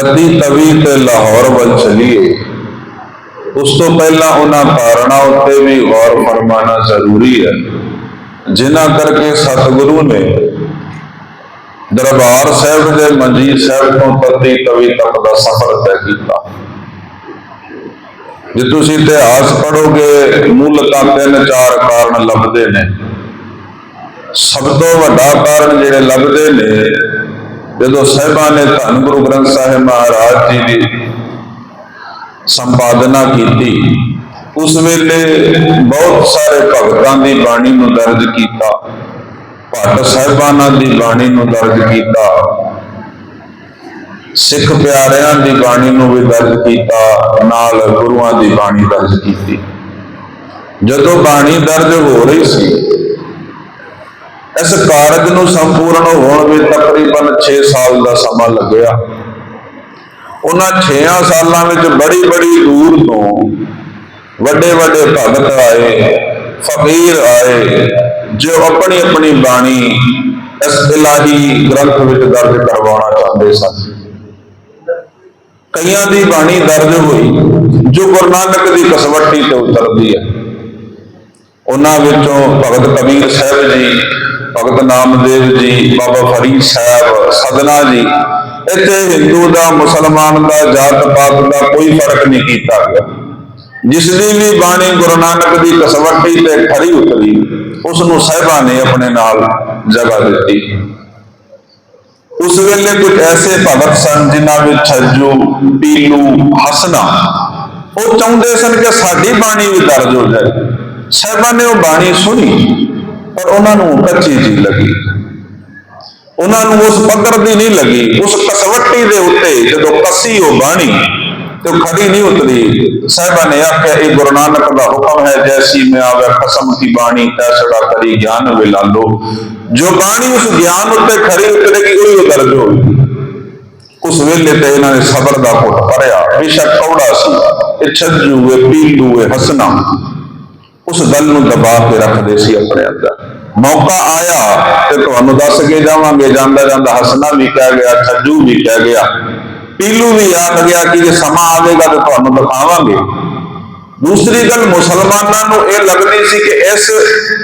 ਤਦੀ ਤਵੀ ਤੇ ਲਾਹੌਰ ਵੱਲ ਚਲੀਏ। ਉਸ ਤੋਂ ਪਹਿਲਾਂ ਉਹਨਾਂ ਕਾਰਨਾਂ ਉੱਤੇ ਵੀ ਗੌਰ ਫਰਮਾਨਾ ਜ਼ਰੂਰੀ ਹੈ। ਜਿਨ੍ਹਾਂ ਕਰਕੇ ਸਤਿਗੁਰੂ ਨੇ ਦਰਬਾਰ ਸਾਹਿਬ ਦੇ ਮੰਜੀ ਸਾਹਿਬ ਤੋਂ ਤਤੀ ਤਵੀ ਤੱਕ ਦਾ ਸਫ਼ਰ ਤੈਅ ਕੀਤਾ। ਜੇ ਤੁਸੀਂ ਇਤਿਹਾਸ ਪੜੋਗੇ ਮੂਲ ਤਾਂ ਤਿੰਨ ਚਾਰ ਕਾਰਨ ਲੱਭਦੇ ਨੇ। ਸਭ ਤੋਂ ਵੱਡਾ ਕਾਰਨ ਜਿਹੜੇ ਲੱਭਦੇ ਨੇ ਜਦੋਂ ਸਾਹਿਬਾਂ ਨੇ ਧੰਨ ਗੁਰੂ ਗ੍ਰੰਥ ਸਾਹਿਬ ਮਹਾਰਾਜ ਜੀ ਦੀ ਸੰਪਾਦਨਾ ਕੀਤੀ, ਉਸ ਵੇਲੇ ਬਹੁਤ ਸਾਰੇ ਭਗਤਾਂ ਦੀ ਬਾਣੀ ਨੂੰ ਦਰਜ ਕੀਤਾ ਭੱਟ ਸਾਹਿਬਾਨਾਂ ਦੀ ਬਾਣੀ ਨੂੰ ਦਰਜ ਕੀਤਾ, ਸਿੱਖ ਪਿਆਰਿਆਂ ਦੀ ਬਾਣੀ ਨੂੰ ਵੀ ਦਰਜ ਕੀਤਾ, ਨਾਲ ਗੁਰੂਆਂ ਦੀ ਬਾਣੀ ਦਰਜ ਕੀਤੀ। ਜਦੋਂ ਬਾਣੀ ਦਰਜ ਹੋ ਰਹੀ ਸੀ ਇਸ ਕਾਰਜ ਨੂੰ ਸੰਪੂਰਨ ਹੋਣ ਵਿੱਚ ਤਕਰੀਬਨ 6 ਸਾਲ ਦਾ ਸਮਾਂ ਲੱਗਿਆ। ਉਹਨਾਂ 6 ਸਾਲਾਂ ਵਿੱਚ ਬੜੀ ਬੜੀ ਦੂਰ ਤੋਂ ਵੱਡੇ ਵੱਡੇ ਭਗਤ ਆਏ, ਫਕੀਰ ਆਏ, ਜੋ ਆਪਣੀ ਆਪਣੀ ਬਾਣੀ ਇਸ ਇਲਾਹੀ ਗ੍ਰੰਥ ਵਿੱਚ ਦਰਜ ਕਰਵਾਉਣਾ ਚਾਹੁੰਦੇ ਸਨ। ਕਈਆਂ ਦੀ ਬਾਣੀ ਦਰਜ ਹੋਈ, ਜੋ ਗੁਰੂ ਨਾਨਕ ਦੀ ਕਸਵੱਟੀ ਤੇ ਉਤਰਦੀ ਹੈ। ਉਹਨਾਂ ਵਿੱਚੋਂ ਭਗਤ ਕਬੀਰ ਸਾਹਿਬ ਜੀ, ਭਗਤ ਨਾਮਦੇਵ ਜੀ, ਬਾਬਾ ਫਰੀਦ ਸਾਹਿਬ, ਸਦਨਾ ਜੀ, ਇੱਥੇ ਹਿੰਦੂ ਦਾ, ਮੁਸਲਮਾਨ ਦਾ, ਜਾਤ ਪਾਤ ਦਾ ਕੋਈ ਫ਼ਰਕ ਨਹੀਂ ਕੀਤਾ ਗਿਆ। ਜਿਸ ਦੀ ਵੀ ਬਾਣੀ ਗੁਰੂ ਨਾਨਕ ਦੀ ਕਸਵੱਟੀ ਤੇ ਖਰੀ ਉਤਰੀ ਉਸ ਨੂੰ ਸਾਹਿਬਾਂ ਨੇ ਆਪਣੇ ਨਾਲ ਜਗ੍ਹਾ ਦਿੱਤੀ। ਉਸ ਵੇਲੇ ਕੁਝ ਐਸੇ ਭਗਤ ਸਨ ਜਿਨ੍ਹਾਂ ਵਿੱਚ ਛੱਜੂ, ਪੀਲੂ ਹਸਨਾ ਉਹ ਚਾਹੁੰਦੇ ਸਨ ਕਿ ਸਾਡੀ ਬਾਣੀ ਵੀ ਦਰਜ ਹੋ ਜਾਏ। ਸਾਹਿਬਾਂ ਨੇ ਉਹ ਬਾਣੀ ਸੁਣੀ ਪਰ ਉਹਨਾਂ ਨੂੰ ਕੱਚੀ ਜੀ ਲੱਗੀ। ਉਹਨਾਂ ਨੂੰ ਉਸ ਪੱਧਰ ਦੀ ਨਹੀਂ ਲੱਗੀ। ਉਸ ਕਸਵੱਟੀ ਦੇ ਉੱਤੇ ਜਦੋਂ ਕੱਸੀ ਉਹ ਬਾਣੀ ਤੇ ਖੜੀ ਨਹੀਂ ਉਤਰੀ, ਸਾਹਿਬਾਂ ਨੇ ਆਖਿਆ, ਇਹ ਗੁਰੂ ਨਾਨਕ ਦਾ ਹੁਕਮ ਹੈ, ਜੈਸੀ ਮੈਂ ਆਵੇ ਖਸਮ ਦੀ ਬਾਣੀ, ਤੈਸੜਾ ਕਰੀ ਗਿਆਨ ਵਿਲਾਲੋ ਜੋ ਬਾਣੀ ਉਸ ਗਿਆਨ ਉੱਤੇ ਖਰੀ ਉਤਰੇਗੀ, ਉਹੀ ਉਤਰ ਹੋਵੇਗੀ। ਉਸ ਵੇਲੇ ਤੇ ਇਹਨਾਂ ਨੇ ਸਬਰ ਦਾ ਘੁੱਟ ਭਰਿਆ। ਬੇਸ਼ੱਕ ਕੌੜਾ ਸੀ। ਇਹ ਛੱਜੂ ਇਹ ਪੀਲੂ ਇਹ ਹਸਨਾ ਉਸ ਗੱਲ ਨੂੰ ਦਬਾ ਕੇ ਰੱਖਦੇ ਸੀ ਆਪਣੇ ਅੰਦਰ। ਮੌਕਾ ਆਇਆ ਤੇ ਤੁਹਾਨੂੰ ਦੱਸ ਕੇ ਜਾਵਾਂਗੇ, ਜਾਂਦਾ ਜਾਂਦਾ ਹਸਨਾ ਵੀ ਕਹਿ ਗਿਆ, ਛੱਜੂ ਵੀ ਕਹਿ ਗਿਆ। ਪੀਲੂ ਵੀ ਆਖ ਗਿਆ ਕਿ ਜੇ ਸਮਾਂ ਆਵੇਗਾ ਤਾਂ ਤੁਹਾਨੂੰ ਦਿਖਾਵਾਂਗੇ। ਦੂਸਰੀ ਗੱਲ, ਮੁਸਲਮਾਨਾਂ ਨੂੰ ਇਹ ਲੱਗਦੀ ਸੀ ਕਿ ਇਸ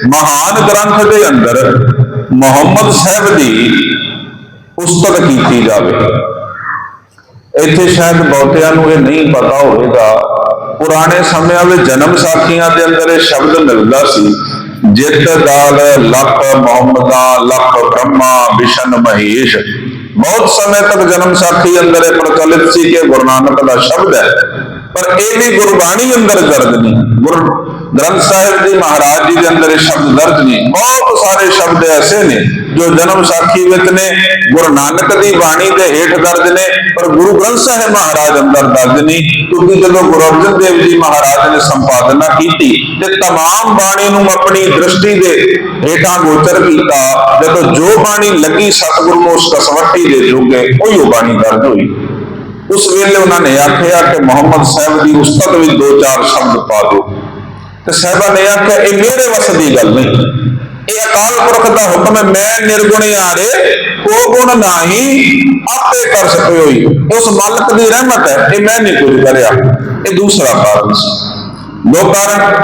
ਮਹਾਨ ਗ੍ਰੰਥ ਦੇ ਅੰਦਰ ਮੁਹੰਮਦ ਸਾਹਿਬ ਦੀ ਪੁਸਤਕ ਕੀਤੀ ਜਾਵੇ। ਇੱਥੇ ਸ਼ਾਇਦ ਬਹੁਤਿਆਂ ਨੂੰ ਇਹ ਨਹੀਂ ਪਤਾ ਹੋਵੇਗਾ ਪੁਰਾਣੇ ਸਮਿਆਂ ਵਿੱਚ ਜਨਮ ਸਾਖੀਆਂ ਦੇ ਅੰਦਰ ਇਹ ਸ਼ਬਦ ਮਿਲਦਾ ਸੀ, ਜਿਤ ਦਾਲ ਲਖ ਮੁਹੰਮਦਾ, ਲਖ ਬ੍ਰਹਮਾ, ਵਿਸ਼ਨ ਮਹੇਸ਼। ਬਹੁਤ ਸਮੇਂ ਤੱਕ ਜਨਮ ਸਾਖੀ ਅੰਦਰ ਇਹ ਪ੍ਰਚਲਿਤ ਸੀ ਕਿ ਗੁਰੂ ਨਾਨਕ ਦਾ ਸ਼ਬਦ ਹੈ। ਪਰ ਇਹ ਵੀ ਗੁਰਬਾਣੀ ਅੰਦਰ ਦਰਜ ਨਹੀਂ ਗੁਰੂ ਗ੍ਰੰਥ ਸਾਹਿਬ ਜੀ ਮਹਾਰਾਜ ਜੀ ਦੇ ਅੰਦਰ ਇਹ ਸ਼ਬਦ ਦਰਜ ਨਹੀਂ ਬਹੁਤ ਸਾਰੇ ਸ਼ਬਦ ਐਸੇ ਨੇ ਜੋ ਜਨਮ ਸਾਖੀ ਵਿੱਚ ਨੇ ਗੁਰੂ ਨਾਨਕ ਦੀ ਬਾਣੀ ਦੇ ਹੇਠ ਦਰਜ ਨੇ ਪਰ ਗੁਰੂ ਗ੍ਰੰਥ ਸਾਹਿਬ ਮਹਾਰਾਜ ਅੰਦਰ ਦਰਜ ਨਹੀਂ ਕਿਉਂਕਿ ਜਦੋਂ ਗੁਰੂ ਅਰਜਨ ਦੇਵ ਜੀ ਮਹਾਰਾਜ ਨੇ ਸੰਪਾਦਨਾ ਕੀਤੀ ਤੇ तमाम ਬਾਣੀ ਨੂੰ ਆਪਣੀ ਦ੍ਰਿਸ਼ਟੀ ਦੇ ਹੇਠਾਂ ਗੋਚਰ ਕੀਤਾ ਜਦੋਂ ਜੋ ਬਾਣੀ ਲੱਗੀ ਸਤਿਗੁਰੂ ਨੂੰ ਉਸ ਕਸਵੱਟੀ ਦੇ ਜੋਗੇ ਉਹੀ ਉਹ ਬਾਣੀ ਦਰਜ ਹੋਈ ਉਸ ਵੇਲੇ ਉਹਨਾਂ ਨੇ ਆਖਿਆ ਕਿ ਮੁਹੰਮਦ ਸਾਹਿਬ ਦੀ ਉਸਤਤ ਵਿੱਚ ਦੋ ਚਾਰ ਸ਼ਬਦ ਪਾ ਦਿਓ। ਤੇ ਸਾਹਿਬਾਂ ਨੇ ਆਖਿਆ, ਇਹ ਮੇਰੇ ਵੱਸ ਦੀ ਗੱਲ ਨਹੀਂ। ਇਹ ਅਕਾਲ ਪੁਰਖ ਦਾ ਹੁਕਮ ਹੈ, ਮੈਂ ਨਿਰਗੁਣ ਆਰੇ ਕੋ ਗੁਣ ਨਹੀਂ, ਆਪੇ ਕਰ ਸਕੇ ਹੋਈ ਉਸ ਮਾਲਕ ਦੀ ਰਹਿਮਤ ਹੈ, ਇਹ ਮੈਂ ਨਹੀਂ ਕੁਝ ਕਰਿਆ। ਇਹ ਦੂਸਰਾ ਕਾਰਨ ਸੀ। ਦੋ ਕਾਰਨ।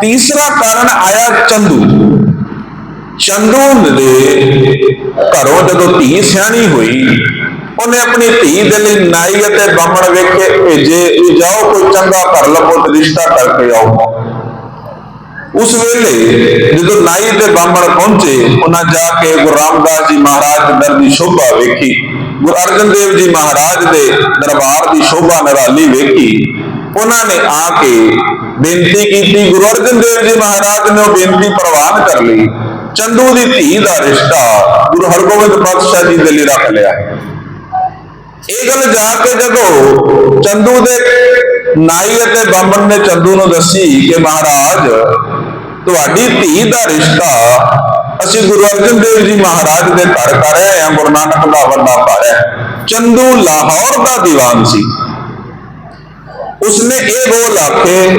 ਤੀਸਰਾ ਕਾਰਨ ਆਇਆ ਚੰਦੂ। ਚੰਦੂ ਦੇ ਘਰੋਂ ਜਦੋਂ ਧੀ ਸਿਆਣੀ ਹੋਈ ਉਹਨੇ ਆਪਣੀ ਧੀ ਦੇ ਲਈ ਨਾਈ ਅਤੇ ਬਾਹਮਣ ਵੇਖੇ ਭੇਜੇ ਜਾਓ ਕੋਈ ਚੰਗਾ ਘਰ ਲੱਭੋ ਤੇ ਰਿਸ਼ਤਾ ਕਰਕੇ ਆਓ। ਉਸ ਵੇਲੇ ਜਦੋਂ ਨਾਈ ਤੇ ਬਾਹਮਣ ਪਹੁੰਚੇ, ਉਹਨਾਂ ਜਾ ਕੇ ਗੁਰੂ ਰਾਮਦਾਸ ਜੀ ਮਹਾਰਾਜ ਦਰ ਦੀ ਸ਼ੋਭਾ ਵੇਖੀ। ਗੁਰੂ ਅਰਜਨ ਦੇਵ ਜੀ ਮਹਾਰਾਜ ਦੇ ਦਰਬਾਰ ਦੀ ਸ਼ੋਭਾ ਨਿਰਾਲੀ ਵੇਖੀ। ਉਹਨਾਂ ਨੇ ਆ ਕੇ ਬੇਨਤੀ ਕੀਤੀ, ਗੁਰੂ ਅਰਜਨ ਦੇਵ ਜੀ ਮਹਾਰਾਜ ਨੇ ਉਹ ਬੇਨਤੀ ਪ੍ਰਵਾਨ ਕਰ ਲਈ। ਚੰਦੂ ਦੀ ਧੀ ਦਾ ਰਿਸ਼ਤਾ ਗੁਰੂ ਹਰਗੋਬਿੰਦ ਪਾਤਸ਼ਾਹ ਜੀ ਦੇ ਲਈ ਰੱਖ ਲਿਆ। ਇਹ ਗੱਲ ਜਾ ਕੇ ਜਦੋਂ ਚੰਦੂ ਦੇ ਨਾਈ ਅਤੇ ਬਾਹਮਣ ਨੇ ਚੰਦੂ ਨੂੰ ਦੱਸੀ ਕਿ ਮਹਾਰਾਜ, ਤੁਹਾਡੀ ਧੀ ਦਾ ਰਿਸ਼ਤਾ ਅਸੀਂ ਗੁਰੂ ਅਰਜਨ ਦੇਵ ਜੀ ਮਹਾਰਾਜ ਦੇ ਘਰ ਕਰ ਰਹੇ ਹਾਂ, ਗੁਰੂ ਨਾਨਕ ਦਾ ਵੱਡਾ ਘਰ ਹੈ। ਚੰਦੂ ਲਾਹੌਰ ਦਾ ਦੀਵਾਨ ਸੀ। ਉਸਨੇ ਇਹ ਬੋਲ ਆਖੇ,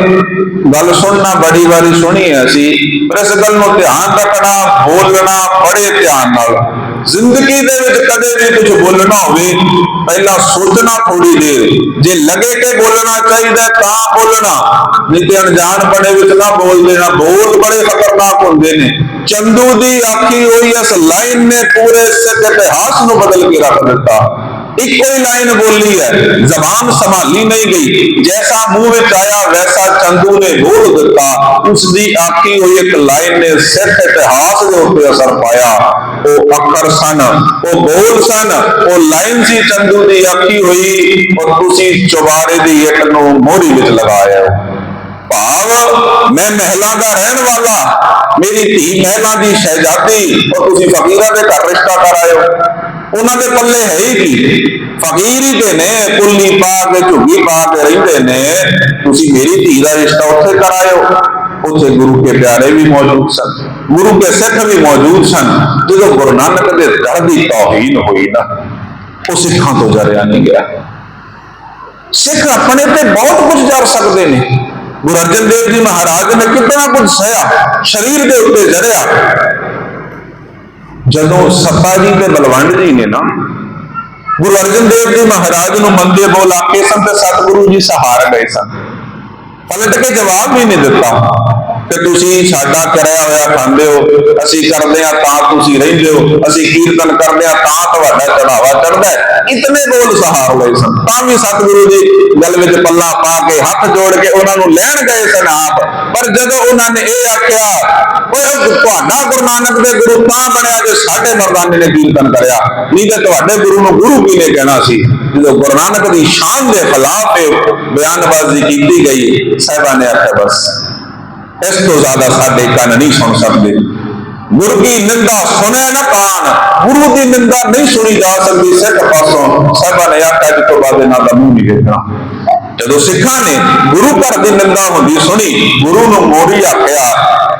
ਗੱਲ ਸੁਣਨਾ ਬੜੀ ਵਾਰੀ ਸੁਣੀ ਹੈ ਅਸੀਂ, ਪਰ ਇਸ ਗੱਲ ਨੂੰ ਧਿਆਨ ਰੱਖਣਾ, ਬੋਲਣਾ ਬੜੇ ਧਿਆਨ ਨਾਲ। ਜ਼ਿੰਦਗੀ ਦੇ ਵਿੱਚ ਕਦੇ ਵੀ ਕੁਝ ਬੋਲਣਾ ਹੋਵੇ, ਪਹਿਲਾਂ ਸੋਚਣਾ ਥੋੜੀ ਦੇਰ। ਜੇ ਲੱਗੇ ਕਿ ਬੋਲਣਾ ਚਾਹੀਦਾ, ਤਾਂ ਬੋਲਣਾ। ਨਹੀਂ ਤੇ ਅਣਜਾਣ ਬਣੇ ਵਿੱਚ ਨਾ ਬੋਲ ਦੇਣਾ ਬੋਲ ਬੜੇ ਖਤਰਨਾਕ ਹੁੰਦੇ ਨੇ। ਚੰਦੂ ਦੀ ਆਖੀ ਹੋਈ ਇਸ ਲਾਈਨ ਨੇ ਪੂਰੇ ਸਿੱਖ ਇਤਿਹਾਸ ਨੂੰ ਬਦਲ ਕੇ ਰੱਖ ਦਿੱਤਾ। ਇੱਕੋ ਹੀ ਲਾਈਨ ਬੋਲੀ ਹੈ। ਜ਼ਬਾਨ ਸੰਭਾਲੀ ਨਹੀਂ ਗਈ। ਜੈਸਾ ਮੂੰਹ ਵਿੱਚ ਆਇਆ, ਵੈਸਾ ਚੰਦੂ ਨੇ ਬੋਲ ਦਿੱਤਾ। ਉਸ ਦੀ ਆਖੀ ਹੋਈ ਇੱਕ ਲਾਈਨ ਨੇ ਸਿੱਖ ਇਤਿਹਾਸ ਦੇ ਉੱਤੇ ਅਸਰ ਪਾਇਆ। ਉਹ ਅੱਖਰ ਸਨ, ਉਹ ਬੋਲ ਸਨ, ਉਹ ਲਾਈਨ ਸੀ ਚੰਦੂ ਦੀ ਆਖੀ ਹੋਈ, ਔਰ ਤੁਸੀਂ ਚੁਬਾਰੇ ਦੀ ਇੱਕ ਨੂੰ ਮੋਹਰੀ ਵਿੱਚ ਲਗਾਇਆ ਭਾਵ, ਮੈਂ ਮਹਿਲਾਂ ਦਾ ਰਹਿਣ ਵਾਲਾ, ਮੇਰੀ ਧੀ ਮਹਿਲਾਂ ਦੀ ਸ਼ਹਿਜ਼ਾਦੀ, ਔਰ ਤੁਸੀਂ ਫਕੀਰਾਂ ਦੇ ਘਰ ਰਿਸ਼ਤਾ ਕਰ ਆਏ ਉਹਨਾਂ ਦੇ ਪੱਲੇ ਹੈ ਹੀ ਕੀ? ਫਕੀਰ ਹੀ ਤੇ ਨੇ, ਕੁੱਲੀ ਪਾ ਕੇ ਝੁੱਗੀ ਪਾ ਕੇ ਰਹਿੰਦੇ ਨੇ। ਤੁਸੀਂ ਮੇਰੀ ਧੀ ਦਾ ਰਿਸ਼ਤਾ ਉੱਥੇ ਕਰਾਇਓ। ਉੱਥੇ ਗੁਰੂ ਕੇ ਪਿਆਰੇ ਵੀ ਮੌਜੂਦ ਸਨ। ਗੁਰੂ ਕੇ ਸਿੱਖ ਵੀ ਮੌਜੂਦ ਸਨ। ਜਦੋਂ ਗੁਰੂ ਨਾਨਕ ਦੇ ਦਰ ਦੀ ਤੌਹੀਨ ਹੋਈ ਨਾ, ਉਹ ਸਿੱਖਾਂ ਤੋਂ ਜਰਿਆ ਨਹੀਂ ਗਿਆ। ਸਿੱਖ ਆਪਣੇ ਤੇ ਬਹੁਤ ਕੁਝ ਜਰ ਸਕਦੇ ਨੇ। ਗੁਰੂ ਅਰਜਨ ਦੇਵ ਜੀ ਮਹਾਰਾਜ ਨੇ ਕਿੰਨਾ ਕੁਝ ਸਹਿਆ। ਸਰੀਰ ਦੇ ਉੱਤੇ ਜਰਿਆ ਜਦੋਂ ਸੱਤਾ ਜੀ। ਤੇ ਬਲਵੰਡ ਜੀ ਨੇ ਨਾ ਗੁਰੂ ਅਰਜਨ ਦੇਵ ਜੀ ਮਹਾਰਾਜ ਨੂੰ ਮੰਦੇ ਬੋਲ ਆਕੇ ਸਨ ਤੇ ਸਤਿਗੁਰੂ ਜੀ ਸਹਾਰ ਗਏ ਸਨ। ਪਲਟ ਕੇ ਜਵਾਬ ਵੀ ਨਹੀਂ ਦਿੱਤਾ। ਕਿ ਤੁਸੀਂ ਸਾਡਾ ਕਰਿਆ ਹੋਇਆ ਖਾਂਦੇ ਹੋ, ਅਸੀਂ ਕਰਦੇ ਆ ਤਾਂ ਤੁਸੀਂ ਰਹਿੰਦੇ ਹੋ, ਅਸੀਂ ਕੀਰਤਨ ਕਰਦੇ ਆ ਤਾਂ ਤੁਹਾਡਾ ਚੜਾਵਾ ਚੜਦਾ ਇਤਨੇ ਬੋਲ ਸਹਾਰ ਹੋਏ ਸਨ। ਤਾਂ ਵੀ ਸਤਿਗੁਰੂ ਜੀ ਗਲ ਵਿੱਚ ਪੱਲਾ ਪਾ ਕੇ ਹੱਥ ਜੋੜ ਕੇ ਉਹਨਾਂ ਨੂੰ ਲੈਣ ਗਏ ਸਨ ਆਪ। ਪਰ ਜਦੋਂ ਉਹਨਾਂ ਨੇ ਇਹ ਆਖਿਆ, ਓਏ ਤੁਹਾਡਾ ਗੁਰੂ ਨਾਨਕ ਦੇ ਗੁਰੂ ਤਾਂ ਬਣਿਆ ਜੇ ਸਾਡੇ ਮਰਦਾਨੇ ਨੇ ਕੀਰਤਨ ਕਰਿਆ। ਨਹੀਂ ਤੇ ਤੁਹਾਡੇ ਗੁਰੂ ਨੂੰ ਗੁਰੂ ਕੀ ਨੇ ਕਹਿਣਾ ਸੀ? ਜਦੋਂ ਗੁਰੂ ਨਾਨਕ ਦੀ ਸ਼ਾਨ ਦੇ ਖਿਲਾਫ ਬਿਆਨਬਾਜ਼ੀ ਕੀਤੀ ਗਈ ਸਾਹਿਬਾਂ ਆਖਿਆ, ਬਸ ਇਸ ਤੋਂ ਜ਼ਿਆਦਾ ਸਾਡੇ ਕੰਨ ਨਹੀਂ ਸੁਣ ਸਕਦੇ। ਗੁਰੂ ਦੀ ਨਿੰਦਾ ਸੁਣੇ ਨਾ ਕਾਨ। ਗੁਰੂ ਦੀ ਨਿੰਦਾ ਨਹੀਂ ਸੁਣੀ ਜਾ ਸਕਦੀ, ਸਿੱਖ ਪਾਸੋਂ ਸਾਹਿਬਾਂ ਨੇ ਆਖਿਆ ਜਿੱਤੋਂ ਬਾਅਦ ਇਹਨਾਂ ਦਾ ਮੂੰਹ ਨਹੀਂ ਵੇਖਣਾ ਜਦੋਂ ਸਿੱਖਾਂ ਨੇ ਗੁਰੂ ਘਰ ਦੀ ਨਿੰਦਾ ਹੁੰਦੀ ਸੁਣੀ, ਗੁਰੂ ਨੂੰ ਮੋੜੀ ਆਖਿਆ,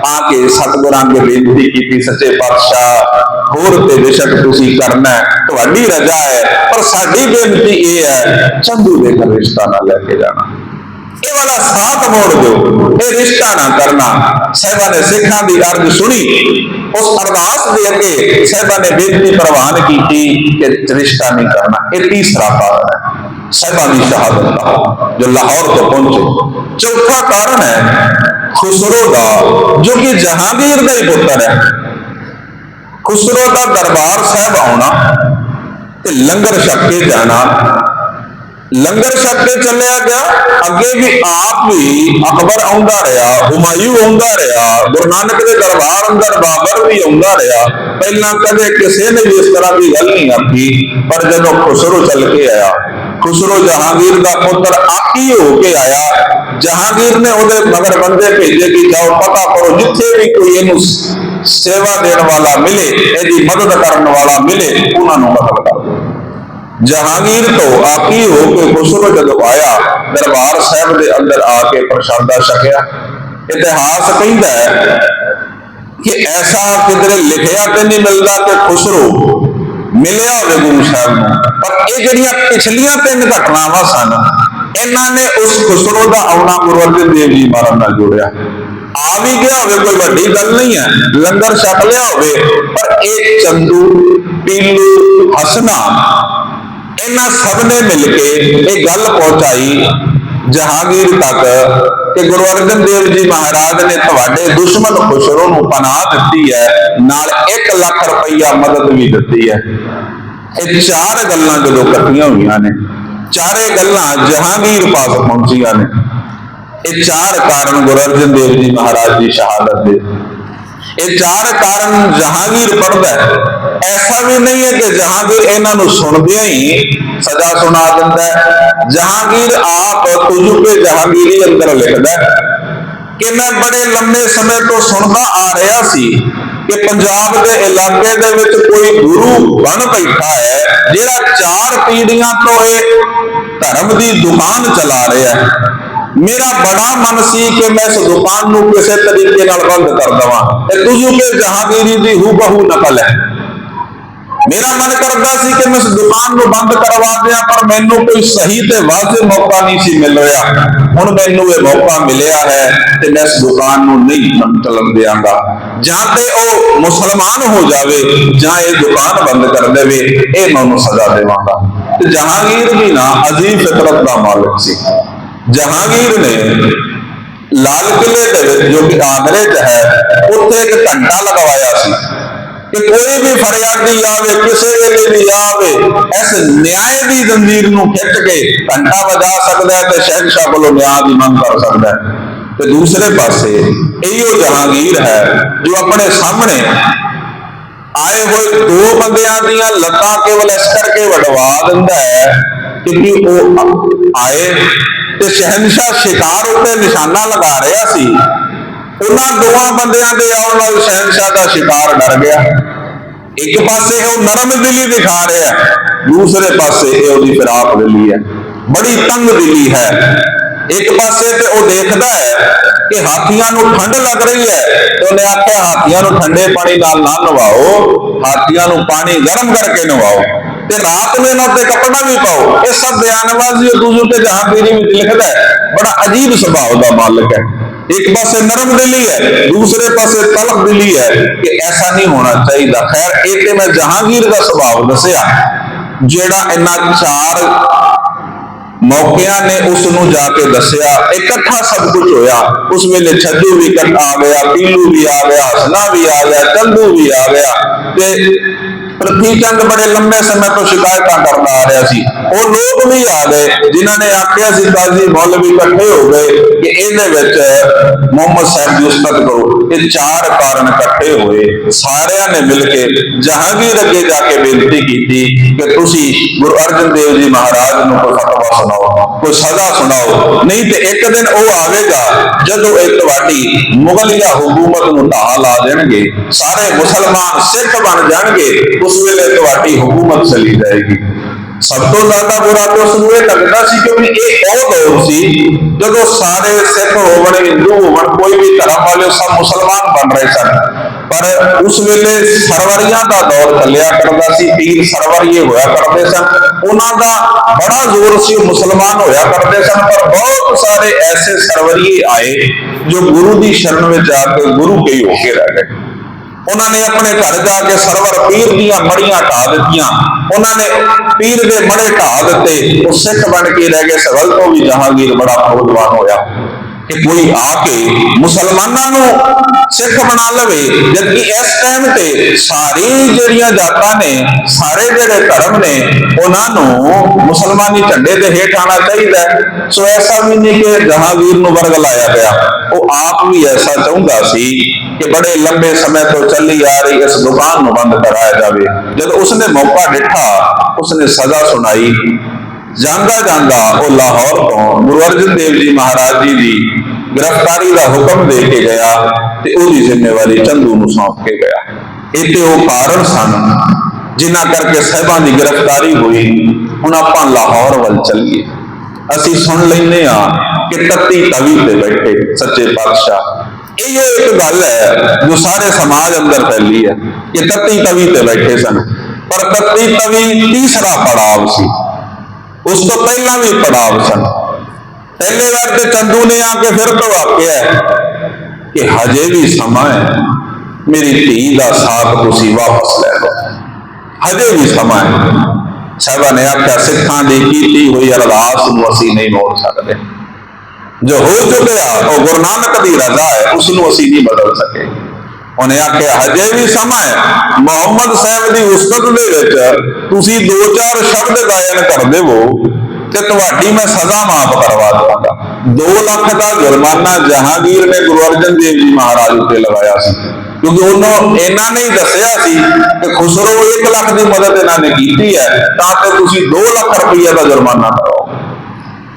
ਆ ਕੇ ਸਤਿਗੁਰਾਂ ਅੱਗੇ ਬੇਨਤੀ ਕੀਤੀ, ਸੱਚੇ ਪਾਤਸ਼ਾਹ, ਹੋਰ ਤੇ ਬੇਸ਼ੱਕ ਤੁਸੀਂ ਕਰਨਾ ਤੁਹਾਡੀ ਰਜ਼ਾ ਹੈ, ਪਰ ਸਾਡੀ ਬੇਨਤੀ ਇਹ ਹੈ, ਚੰਦੂ ਦੇ ਘਰ ਰਿਸ਼ਤਾ ਨਾਲ ਲੈ ਕੇ ਜਾਣਾ। ਇਹ ਵਾਲਾ ਸਾਥ ਮੋੜ ਦਿਓ, ਇਹ ਰਿਸ਼ਤਾ ਨਾ ਕਰਨਾ। ਸਾਹਿਬਾਂ ਨੇ ਸਿੱਖਾਂ ਦੀ ਅਰਜ਼ ਸੁਣੀ। ਉਸ ਅਰਦਾਸ ਦੇ ਅੱਗੇ ਸਾਹਿਬਾਂ ਨੇ ਬੇਨਤੀ ਪ੍ਰਵਾਨ ਕੀਤੀ ਕਿ ਰਿਸ਼ਤਾ ਨਹੀਂ ਕਰਨਾ। ਇਹ ਤੀਸਰਾ ਕਾਰਨ ਹੈ। ਸਾਹਿਬਾਂ ਦੀ ਸ਼ਹਾਦਤ ਦਾ, ਜੋ ਲਾਹੌਰ ਤੋਂ ਪਹੁੰਚੇ। ਚੌਥਾ ਕਾਰਨ ਹੈ, ਖੁਸਰੋ ਦਾ, ਜੋ ਕਿ ਜਹਾਂਗੀਰ ਦਾ ਹੀ ਪੁੱਤਰ ਹੈ। ਖੁਸਰੋ ਦਾ ਦਰਬਾਰ ਸਾਹਿਬ ਆਉਣਾ ਤੇ ਲੰਗਰ ਛਕ ਕੇ ਜਾਣਾ ਲੰਗਰ ਛਕ ਕੇ ਚੱਲਿਆ ਗਿਆ। ਅੱਗੇ ਵੀ ਆਪ ਵੀ ਅਕਬਰ ਆਉਂਦਾ ਰਿਹਾ, ਹੁਮਾਯੂ ਆਉਂਦਾ ਰਿਹਾ, ਗੁਰੂ ਨਾਨਕ ਦੇ ਦਰਬਾਰ ਅੰਦਰ ਬਾਬਰ ਵੀ ਆਉਂਦਾ ਰਿਹਾ। ਪਹਿਲਾਂ ਕਦੇ ਕਿਸੇ ਨੇ ਵੀ ਇਸ ਤਰ੍ਹਾਂ ਦੀ ਗੱਲ ਨਹੀਂ ਆਖੀ, ਪਰ ਜਦੋਂ ਖੁਸਰੋ ਚੱਲ ਕੇ ਆਇਆ, ਖੁਸਰੋ ਜਹਾਂਗੀਰ ਦਾ ਪੁੱਤਰ ਆਕੀ ਹੋ ਕੇ ਆਇਆ। ਜਹਾਂਗੀਰ ਨੇ ਉਹਦੇ ਮਗਰ ਬੰਦੇ ਭੇਜੇ ਕਿ ਜਾਓ, ਪਤਾ ਕਰੋ ਜਿੱਥੇ ਵੀ ਕੋਈ ਇਹਨੂੰ ਸੇਵਾ ਦੇਣ ਵਾਲਾ ਮਿਲੇ, ਇਹਦੀ ਮਦਦ ਕਰਨ ਵਾਲਾ ਮਿਲੇ, ਉਹਨਾਂ ਨੂੰ ਮਦਦ ਕਰ। ਜਹਾਂਗੀਰ ਤੋਂ ਆਕੀ ਹੋ ਕੇ ਖੁਸਰੋ ਜਦੋਂ ਆਇਆ ਦਰਬਾਰ ਸਾਹਿਬ ਦੇ ਅੰਦਰ ਆ ਕੇ ਪ੍ਰਸ਼ਾਦਾ ਛਕਿਆ। ਇਤਿਹਾਸ ਕਹਿੰਦਾ ਹੈ ਕਿ ਐਸਾ ਕਿਧਰੇ ਲਿਖਿਆ ਤੇ ਨਹੀਂ ਮਿਲਦਾ ਕਿ ਖੁਸਰੋ ਮਿਲਿਆ ਹੋਵੇ ਗੁਰੂ ਸਾਹਿਬ ਨੂੰ, ਪਰ ਇਹ ਜਿਹੜੀਆਂ ਪਿਛਲੀਆਂ ਤਿੰਨ ਘਟਨਾਵਾਂ ਸਨ, ਇਹਨਾਂ ਨੇ ਉਸ ਖੁਸਰੋ ਦਾ ਆਉਣਾ ਗੁਰੂ ਅਰਜਨ ਦੇਵ ਜੀ ਮਹਾਰਾਜ ਨਾਲ ਜੋੜਿਆ। ਆ ਵੀ ਗਿਆ ਹੋਵੇ, ਕੋਈ ਵੱਡੀ ਗੱਲ ਨਹੀਂ ਹੈ, ਲੰਗਰ ਛਕ ਲਿਆ ਹੋਵੇ, ਪਰ ਇਹ ਚੰਦੂ, ਪੀਲੂ, ਹਸਨਾ ਇਹਨਾਂ ਸਭ ਨੇ ਮਿਲ ਕੇ ਇਹ ਗੱਲ ਪਹੁੰਚਾਈ ਜਹਾਂਗੀਰ ਤੱਕ ਕਿ ਗੁਰੂ ਅਰਜਨ ਦੇਵ ਜੀ ਮਹਾਰਾਜ ਨੇ ਤੁਹਾਡੇ ਦੁਸ਼ਮਣ ਖੁਸਰੋ ਨੂੰ ਪਨਾਹ ਦਿੱਤੀ ਹੈ, ਨਾਲ 1 ਲੱਖ ਰੁਪਈਆ ਮਦਦ ਵੀ ਦਿੱਤੀ ਹੈ। ਇਹ ਚਾਰ ਗੱਲਾਂ ਜਦੋਂ ਇਕੱਠੀਆਂ ਹੋਈਆਂ ਨੇ, ਚਾਰੇ ਗੱਲਾਂ ਜਹਾਂਗੀਰ ਪਾਸ ਪਹੁੰਚੀਆਂ ਨੇ। ਇਹ ਚਾਰ ਕਾਰਨ ਗੁਰੂ ਅਰਜਨ ਦੇਵ ਜੀ ਮਹਾਰਾਜ ਦੀ ਸ਼ਹਾਦਤ ਦੇ। ਇਹ ਚਾਰ ਕਾਰਨ ਜਹਾਂਗੀਰ ਪੜਦਾ ਹੈ। ਐਸਾ ਵੀ ਨਹੀਂ ਹੈ ਕਿ ਜਹਾਂਗੀਰ ਇਹਨਾਂ ਨੂੰ ਸੁਣਦਿਆਂ ਹੀ ਸਜ਼ਾ ਸੁਣਾ ਦਿੰਦਾ ਹੈ। ਜਹਾਂਗੀਰ ਆਪ ਤੁਜੂਕੇ ਜਹਾਂਗੀਰੀ ਅੰਦਰ ਲਿਖਦਾ ਕਿ ਮੈਂ ਬੜੇ ਲੰਮੇ ਸਮੇਂ ਤੋਂ ਸੁਣਦਾ ਆ ਰਿਹਾ ਸੀ ਕਿ ਪੰਜਾਬ ਦੇ ਇਲਾਕੇ ਦੇ ਵਿੱਚ ਕੋਈ ਗੁਰੂ ਬਣ ਬੈਠਾ ਹੈ, ਜਿਹੜਾ ਚਾਰ ਪੀੜ੍ਹੀਆਂ ਤੋਂ ਇਹ ਧਰਮ ਦੀ ਦੁਕਾਨ ਚਲਾ ਰਿਹਾ ਹੈ। ਮੇਰਾ ਬੜਾ ਮਨ ਸੀ ਕਿ ਮੈਂ ਇਸ ਦੁਕਾਨ ਨੂੰ ਕਿਸੇ ਤਰੀਕੇ ਨਾਲ ਬੰਦ ਕਰ ਦਵਾਂ ਤੇ ਤੁਜੂ ਕੇ ਜਹਾਂਗੀਰੀ ਦੀ ਹੂ ਬਹੂ ਨਕਲ ਹੈ। ਮੇਰਾ ਮਨ ਕਰਦਾ ਸੀ ਕਿ ਮੈਂ ਇਸ ਦੁਕਾਨ ਨੂੰ ਬੰਦ ਕਰਵਾ ਦਿਆਂ, ਪਰ ਮੈਨੂੰ ਕੋਈ ਸਹੀ ਤੇ ਵਾਜਬ ਮੌਕਾ ਨਹੀਂ ਸੀ ਮਿਲ ਰਿਹਾ। ਹੁਣ ਮੈਨੂੰ ਇਹ ਮੌਕਾ ਮਿਲਿਆ ਹੈ ਤੇ ਮੈਂ ਇਸ ਦੁਕਾਨ ਨੂੰ ਨਹੀਂ ਬੰਦ ਚੱਲਣ ਦਿਆਂਗਾ। ਜਾਂ ਤੇ ਉਹ ਮੁਸਲਮਾਨ ਹੋ ਜਾਵੇ, ਜਾਂ ਇਹ ਦੁਕਾਨ ਬੰਦ ਕਰ ਦੇਵੇ, ਇਹ ਮੈਂ ਉਹਨੂੰ ਸਜ਼ਾ ਦੇਵਾਂਗਾ। ਤੇ ਜਹਾਂਗੀਰ ਵੀ ਨਾ, ਅਜ਼ੀਮ ਫਿਤਰਤ ਦਾ ਮਾਲਕ ਸੀ। ਜਹਾਂਗੀਰ ਨੇ ਲਾਲ ਕਿਲੇ ਦੇ ਵਿੱਚ, ਜੋ ਕਿ ਆਗਰੇ 'ਚ ਹੈ, ਉੱਥੇ ਇੱਕ ਘੰਟਾ ਲਗਵਾਇਆ ਸੀ। ਕਿ ਕੋਈ ਵੀ ਫਰਿਆਦੀ ਆਵੇ, ਕਿਸੇ ਵੇਲੇ ਵੀ ਆਵੇ, ਇਸ ਨਿਆਂ ਦੀ ਜ਼ੰਜੀਰ ਨੂੰ ਖਿੱਚ ਕੇ ਘੰਟਾ ਵਜਾ ਸਕਦਾ ਤੇ ਸ਼ਹਿਨशाह ਕੋਲੋਂ ਨਿਆਂ ਦੀ ਮੰਗ ਕਰ ਸਕਦਾ ਤੇ ਦੂਸਰੇ ਪਾਸੇ ਇਹੋ ਜਹਾਂਗੀਰ ਹੈ ਜੋ ਆਪਣੇ ਸਾਹਮਣੇ ਆਏ ਹੋਏ ਦੋ ਬੰਦਿਆਂ ਦੀਆਂ ਲੱਤਾਂ ਕੇਵਲ ਇਸ ਕਰਕੇ ਵਡਵਾ ਦਿੰਦਾ ਹੈ ਕਿ ਉਹ ਆਏ ਤੇ ਸ਼ਹਿਨशाह ਸ਼ਿਕਾਰ ਉੱਤੇ ਨਿਸ਼ਾਨਾ ਲਗਾ ਰਿਹਾ ਸੀ ਉਹਨਾਂ ਦੋਵਾਂ ਬੰਦਿਆਂ ਦੇ ਆਉਣ ਨਾਲ ਸ਼ਹਿਨशाह ਦਾ ਸ਼ਿਕਾਰ ਡਰ ਗਿਆ। ਇੱਕ ਪਾਸੇ ਉਹ ਨਰਮ ਦਿਲੀ ਦਿਖਾ ਰਿਹਾ ਦੂਸਰੇ ਪਾਸੇ ਇਹ ਉਹਦੀ ਫਿਰਾਕ ਦਿਲੀ ਹੈ। ਬੜੀ ਤੰਗ ਦਿਲੀ ਹੈ। ਇੱਕ ਪਾਸੇ ਤੇ ਉਹ ਦੇਖਦਾ ਹੈ ਕਿ ਹਾਥੀਆਂ ਨੂੰ ਠੰਡ ਲੱਗ ਰਹੀ ਹੈ ਤੇ ਉਹਨੇ ਆਖਿਆ, ਹਾਥੀਆਂ ਨੂੰ ਠੰਡੇ ਪਾਣੀ ਨਾਲ ਨਾ ਨਵਾਓ, ਹਾਥੀਆਂ ਨੂੰ ਪਾਣੀ ਗਰਮ ਕਰਕੇ ਨਵਾਓ ਤੇ ਰਾਤ ਨੂੰ ਇਹਨਾਂ ਉੱਤੇ ਕੱਪੜਾ ਵੀ ਪਾਓ। ਇਹ ਸਭ ਬਿਆਨਬਾਜ਼ੀ ਉਹ ਦੂਜੇ ਤੇ ਜਹਾਂਗੀਰੀ ਵਿੱਚ ਲਿਖਦਾ ਹੈ। ਬੜਾ ਅਜੀਬ ਸੁਭਾਅ ਦਾ ਮਾਲਕ ਹੈ। ਇੱਕ ਪਾਸੇ ਨਰਮ ਦਿਲੀ ਹੈ ਦੂਸਰੇ ਪਾਸੇ ਤਲਖ ਦਿਲੀ ਹੈ ਕਿ ਐਸਾ ਨਹੀਂ ਹੋਣਾ ਚਾਹੀਦਾ ਖੈਰ ਇਹ ਤੇ ਮੈਂ ਜਹਾਂਗੀਰ ਦਾ ਸੁਭਾਅ ਦੱਸਿਆ ਜਿਹੜਾ ਇਹਨਾਂ ਚਾਰ ਮੌਕਿਆਂ ਨੇ ਉਸ ਨੂੰ ਜਾ ਕੇ ਦੱਸਿਆ ਇਕੱਠਾ ਸਭ ਕੁਝ ਹੋਇਆ ਉਸ ਵੇਲੇ ਛੱਜੂ ਵੀ ਇਕੱਠਾ ਆ ਗਿਆ ਪੀਲੂ ਵੀ ਆ ਗਿਆ ਹਸਨਾ ਵੀ ਆ ਗਿਆ ਚੰਦੂ ਵੀ ਆ ਗਿਆ ਤੇ ਚੰਦ ਬੜੇ ਲੰਮੇ ਸਮੇਂ ਤੋਂ ਸ਼ਿਕਾਇਤਾਂ ਕਰਦਾ ਆ ਰਿਹਾ ਸੀ। ਉਹ ਲੋਕ ਵੀ ਆ ਗਏ, ਜਿਨ੍ਹਾਂ ਨੇ ਆਖਿਆ ਸੀ ਕਾਜ਼ੀ ਮੌਲਵੀ ਇਕੱਠੇ ਹੋ ਗਏ ਕਿ ਇਹਦੇ ਵਿੱਚ ਮੁਹੰਮਦ ਸਾਹਿਬ ਦੀ ਉਸਤਤ ਕਰੋ। ਇਹ ਚਾਰ ਕਾਰਨ ਇਕੱਠੇ ਹੋਏ। ਸਾਰਿਆਂ ਨੇ ਮਿਲ ਕੇ ਜਹਾਂਗੀਰ ਅੱਗੇ ਜਾ ਕੇ ਬੇਨਤੀ ਕੀਤੀ ਕਿ ਤੁਸੀਂ ਗੁਰੂ ਅਰਜਨ ਦੇਵ ਜੀ ਮਹਾਰਾਜ ਨੂੰ ਕੋਈ ਫਤਵਾ ਸੁਣਾਓ, ਕੋਈ ਸਜ਼ਾ ਸੁਣਾਓ। ਨਹੀਂ ਤੇ ਇੱਕ ਦਿਨ ਉਹ ਆਵੇਗਾ, ਜਦੋਂ ਇਹ ਤੁਹਾਡੀ ਮੁਗਲਿਆ ਹਕੂਮਤ ਨੂੰ ਢਾਹ ਲਾ ਦੇਣਗੇ। ਸਾਰੇ ਮੁਸਲਮਾਨ ਸਿੱਖ ਬਣ ਜਾਣਗੇ। ਉਸ ਵੇਲੇ ਤੁਹਾਡੀ ਹਕੂਮਤ ਚਲੀ ਜਾਏਗੀ। ਸਭ ਤੋਂ ਜ਼ਿਆਦਾ ਬੁਰਾ ਤੇ ਉਸ ਨੂੰ ਇਹ ਲੱਗਦਾ ਸੀ ਕਿਉਂਕਿ ਇਹ ਉਹ ਦੌਰ ਸੀ ਜਦੋਂ ਸਾਰੇ ਸਿੱਖ ਹੋਵਣ, ਹਿੰਦੂ ਹੋਵਣ, ਕੋਈ ਵੀ ਧਰਮ ਵਾਲੇ ਸਭ ਮੁਸਲਮਾਨ ਬਣ ਰਹੇ ਸਨ। ਪਰ ਉਸ ਵੇਲੇ ਸਰਵਰੀਆਂ ਦਾ ਦੌਰ ਚੱਲਿਆ ਕਰਦਾ ਸੀ, ਪੀਰ ਸਰਵਰੀਏ ਹੋਇਆ ਕਰਦੇ ਸਨ। ਉਹਨਾਂ ਦਾ ਬੜਾ ਜ਼ੋਰ ਸੀ, ਉਹ ਮੁਸਲਮਾਨ ਹੋਇਆ ਕਰਦੇ ਸਨ। ਪਰ ਬਹੁਤ ਸਾਰੇ ਐਸੇ ਸਰਵਰੀਏ ਆਏ ਜੋ ਗੁਰੂ ਦੀ ਸ਼ਰਨ ਵਿੱਚ ਆ ਕੇ ਗੁਰੂ ਕਈ ਹੋ ਕੇ ਰਹਿ ਗਏ। ਉਹਨਾਂ ਨੇ ਆਪਣੇ ਘਰ ਜਾ ਕੇ ਸਰਵਰ ਪੀਰ ਦੀਆਂ ਮੜੀਆਂ ਢਾ ਦਿੱਤੀਆਂ। ਉਹਨਾਂ ਨੇ ਪੀਰ ਦੇ ਮੜੇ ਢਾ ਦਿੱਤੇ। ਉਹ ਸਿੱਖ ਬਣ ਕੇ ਰਹਿ ਗਏ। ਸਵਲ ਤੋਂ ਵੀ ਜਹਾਂਗੀਰ ਬੜਾ ਫੌਜਵਾਨ ਹੋਇਆ। ਕਿ ਕੋਈ ਆ ਕੇ ਮੁਸਲਮਾਨਾਂ ਨੂੰ ਸਿੱਖ ਬਣਾ ਲਵੇ, ਜਦਕਿ ਇਸ ਟਾਈਮ ਤੇ ਸਾਰੀ ਜਿਹੜੀਆਂ ਜਾਤਾਂ ਨੇ, ਸਾਰੇ ਜਿਹੜੇ ਧਰਮ ਨੇ, ਉਹਨਾਂ ਨੂੰ ਮੁਸਲਮਾਨੀ ਝੰਡੇ ਦੇ ਹੇਠ ਆਣਾ ਚਾਹੀਦਾ ਸੋ ਐਸਾ ਵੀ ਨਹੀਂ ਕਿ ਜਹਾਂਗੀਰ ਨੂੰ ਵਰਗ ਲਾਇਆ ਗਿਆ ਉਹ ਆਪ ਵੀ ਐਸਾ ਚਾਹੁੰਦਾ ਸੀ ਕਿ ਬੜੇ ਲੰਬੇ ਸਮੇਂ ਤੋਂ ਚੱਲੀ ਆ ਰਹੀ ਇਸ ਦੁਕਾਨ ਨੂੰ ਬੰਦ ਕਰਾਇਆ ਜਾਵੇ। ਜਦ ਉਸਨੇ ਮੌਕਾ ਡਿੱਠਾ, ਉਸਨੇ ਸਜ਼ਾ ਸੁਣਾਈ। ਜਾਂਦਾ ਜਾਂਦਾ ਉਹ ਲਾਹੌਰ ਤੋਂ ਗੁਰੂ ਅਰਜਨ ਦੇਵ ਜੀ ਮਹਾਰਾਜ ਜੀ ਦੀ ਗ੍ਰਿਫਤਾਰੀ ਦਾ ਹੁਕਮ ਦੇ ਕੇ ਗਿਆ ਤੇ ਉਹਦੀ ਜ਼ਿੰਮੇਵਾਰੀ ਚੰਦੂ ਨੂੰ ਸੌਂਪ ਕੇ ਗਿਆ। ਇਹ ਤੇ ਉਹ ਕਾਰਨ ਸਨ, ਜਿਨ੍ਹਾਂ ਕਰਕੇ ਸਾਹਿਬਾਂ ਦੀ ਗ੍ਰਿਫਤਾਰੀ ਹੋਈ। ਹੁਣ ਆਪਾਂ ਲਾਹੌਰ ਵੱਲ ਚੱਲੀਏ। ਅਸੀਂ ਸੁਣ ਲੈਨੇ ਆ ਕਿ ਤੱਤੀ ਤਵੀ ਤੇ ਬੈਠੇ ਸੱਚੇ ਪਾਤਸ਼ਾਹ ਇਹ ਇੱਕ ਗੱਲ ਹੈ ਜੋ ਸਾਰੇ ਸਮਾਜ ਅੰਦਰ ਫੈਲੀ ਹੈ ਕਿ ਤੱਤੀ ਤਵੀ ਤੇ ਬੈਠੇ ਸਨ, ਪਰ ਤੱਤੀ ਤਵੀ ਤੀਸਰਾ ਪੜਾਵ ਸੀ। ਉਸ ਤੋਂ ਪਹਿਲਾਂ ਵੀ ਪੜਾਵ ਸਨ। ਪਹਿਲੇ ਵਾਰ ਤੇ ਚੰਦੂ ਨੇ ਆ ਕੇ ਫਿਰ ਤੋਂ ਆਖਿਆ ਕਿ ਹਜੇ ਵੀ ਸਮਾਂ ਹੈ, ਮੇਰੀ ਧੀ ਦਾ ਸਾਥ ਤੁਸੀਂ ਵਾਪਸ ਲੈ ਲਓ। ਹਜੇ ਵੀ ਸਮਾਂ ਹੈ। ਸਾਹਿਬਾਂ ਨੇ ਆਖਿਆ, ਸਿੱਖਾਂ ਦੀ ਕੀਤੀ ਹੋਈ ਅਰਦਾਸ ਨੂੰ ਅਸੀਂ ਨਹੀਂ ਮੋੜ ਸਕਦੇ। ਜੋ ਹੋ ਚੁੱਕਿਆ ਉਹ ਗੁਰੂ ਨਾਨਕ ਦੀ ਰਜ਼ਾ ਹੈ ਉਸ ਨੂੰ ਅਸੀਂ ਨਹੀਂ ਬਦਲ ਸਕੇ। ਉਹਨੇ ਆਖਿਆ ਹਜੇ ਵੀ ਸਮਾਂ ਹੈ ਮੁਹੰਮਦ ਸਾਹਿਬ ਦੀ ਉਸਤਤ ਦੇ ਵਿੱਚ ਤੁਸੀਂ ਦੋ ਚਾਰ ਸ਼ਬਦ ਗਾਇਨ ਕਰ ਦੇਵੋ ਤੇ ਤੁਹਾਡੀ ਮੈਂ ਸਜ਼ਾ ਮਾਫ ਕਰਵਾ ਦਵਾਂਗਾ। 2 ਲੱਖ ਦਾ ਜੁਰਮਾਨਾ ਜਹਾਂਗੀਰ ਨੇ ਗੁਰੂ ਅਰਜਨ ਦੇਵ ਜੀ ਮਹਾਰਾਜ ਉੱਤੇ ਲਗਾਇਆ ਸੀ। ਕਿਉਂਕਿ ਉਹਨੂੰ ਇਹਨਾਂ ਨੇ ਹੀ ਦੱਸਿਆ ਸੀ ਕਿ ਖੁਸਰੋ 1 ਲੱਖ ਦੀ ਮਦਦ ਇਹਨਾਂ ਨੇ ਕੀਤੀ ਹੈ ਤਾਂ ਤੇ ਤੁਸੀਂ 2 ਲੱਖ ਰੁਪਈਆ ਦਾ ਜੁਰਮਾਨਾ ਕਰੋ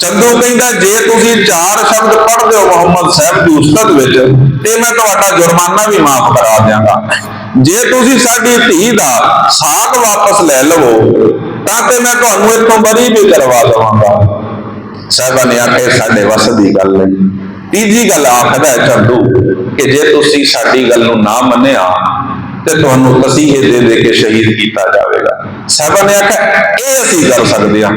ਚੰਦੂ ਕਹਿੰਦਾ ਜੇ ਤੁਸੀਂ ਚਾਰ ਸ਼ਬਦ ਪੜ੍ਹਦੇ ਹੋ ਮੁਹੰਮਦ ਸਾਹਿਬ ਦੀ ਉਸਤਤ ਵਿੱਚ, ਤੇ ਮੈਂ ਤੁਹਾਡਾ ਜੁਰਮਾਨਾ ਵੀ ਮਾਫ ਕਰਾ ਦਿਆਂਗਾ। ਜੇ ਤੁਸੀਂ ਸਾਡੀ ਧੀ ਦਾ ਸਾਥ ਵਾਪਸ ਲੈ ਲਵੋ, ਤਾਂ ਤੇ ਮੈਂ ਤੁਹਾਨੂੰ ਇਤੋਂ ਬਰੀ ਵੀ ਕਰਵਾ ਦਵਾਂਗਾ। ਸਾਹਿਬਾਂ ਨੇ ਆਖਿਆ ਸਾਡੇ ਵੱਸ ਦੀ ਗੱਲ ਨਹੀਂ ਤੀਜੀ ਗੱਲ ਆਖਦਾ ਚੰਦੂ, ਕਿ ਜੇ ਤੁਸੀਂ ਸਾਡੀ ਗੱਲ ਨੂੰ ਨਾ ਮੰਨਿਆ, ਤੇ ਤੁਹਾਨੂੰ ਤਸੀਹੇ ਦੇ ਦੇ ਕੇ ਸ਼ਹੀਦ ਕੀਤਾ ਜਾਵੇਗਾ। ਸਾਹਿਬਾਂ ਨੇ ਆਖਿਆ ਇਹ ਅਸੀਂ ਕਰ ਸਕਦੇ ਹਾਂ।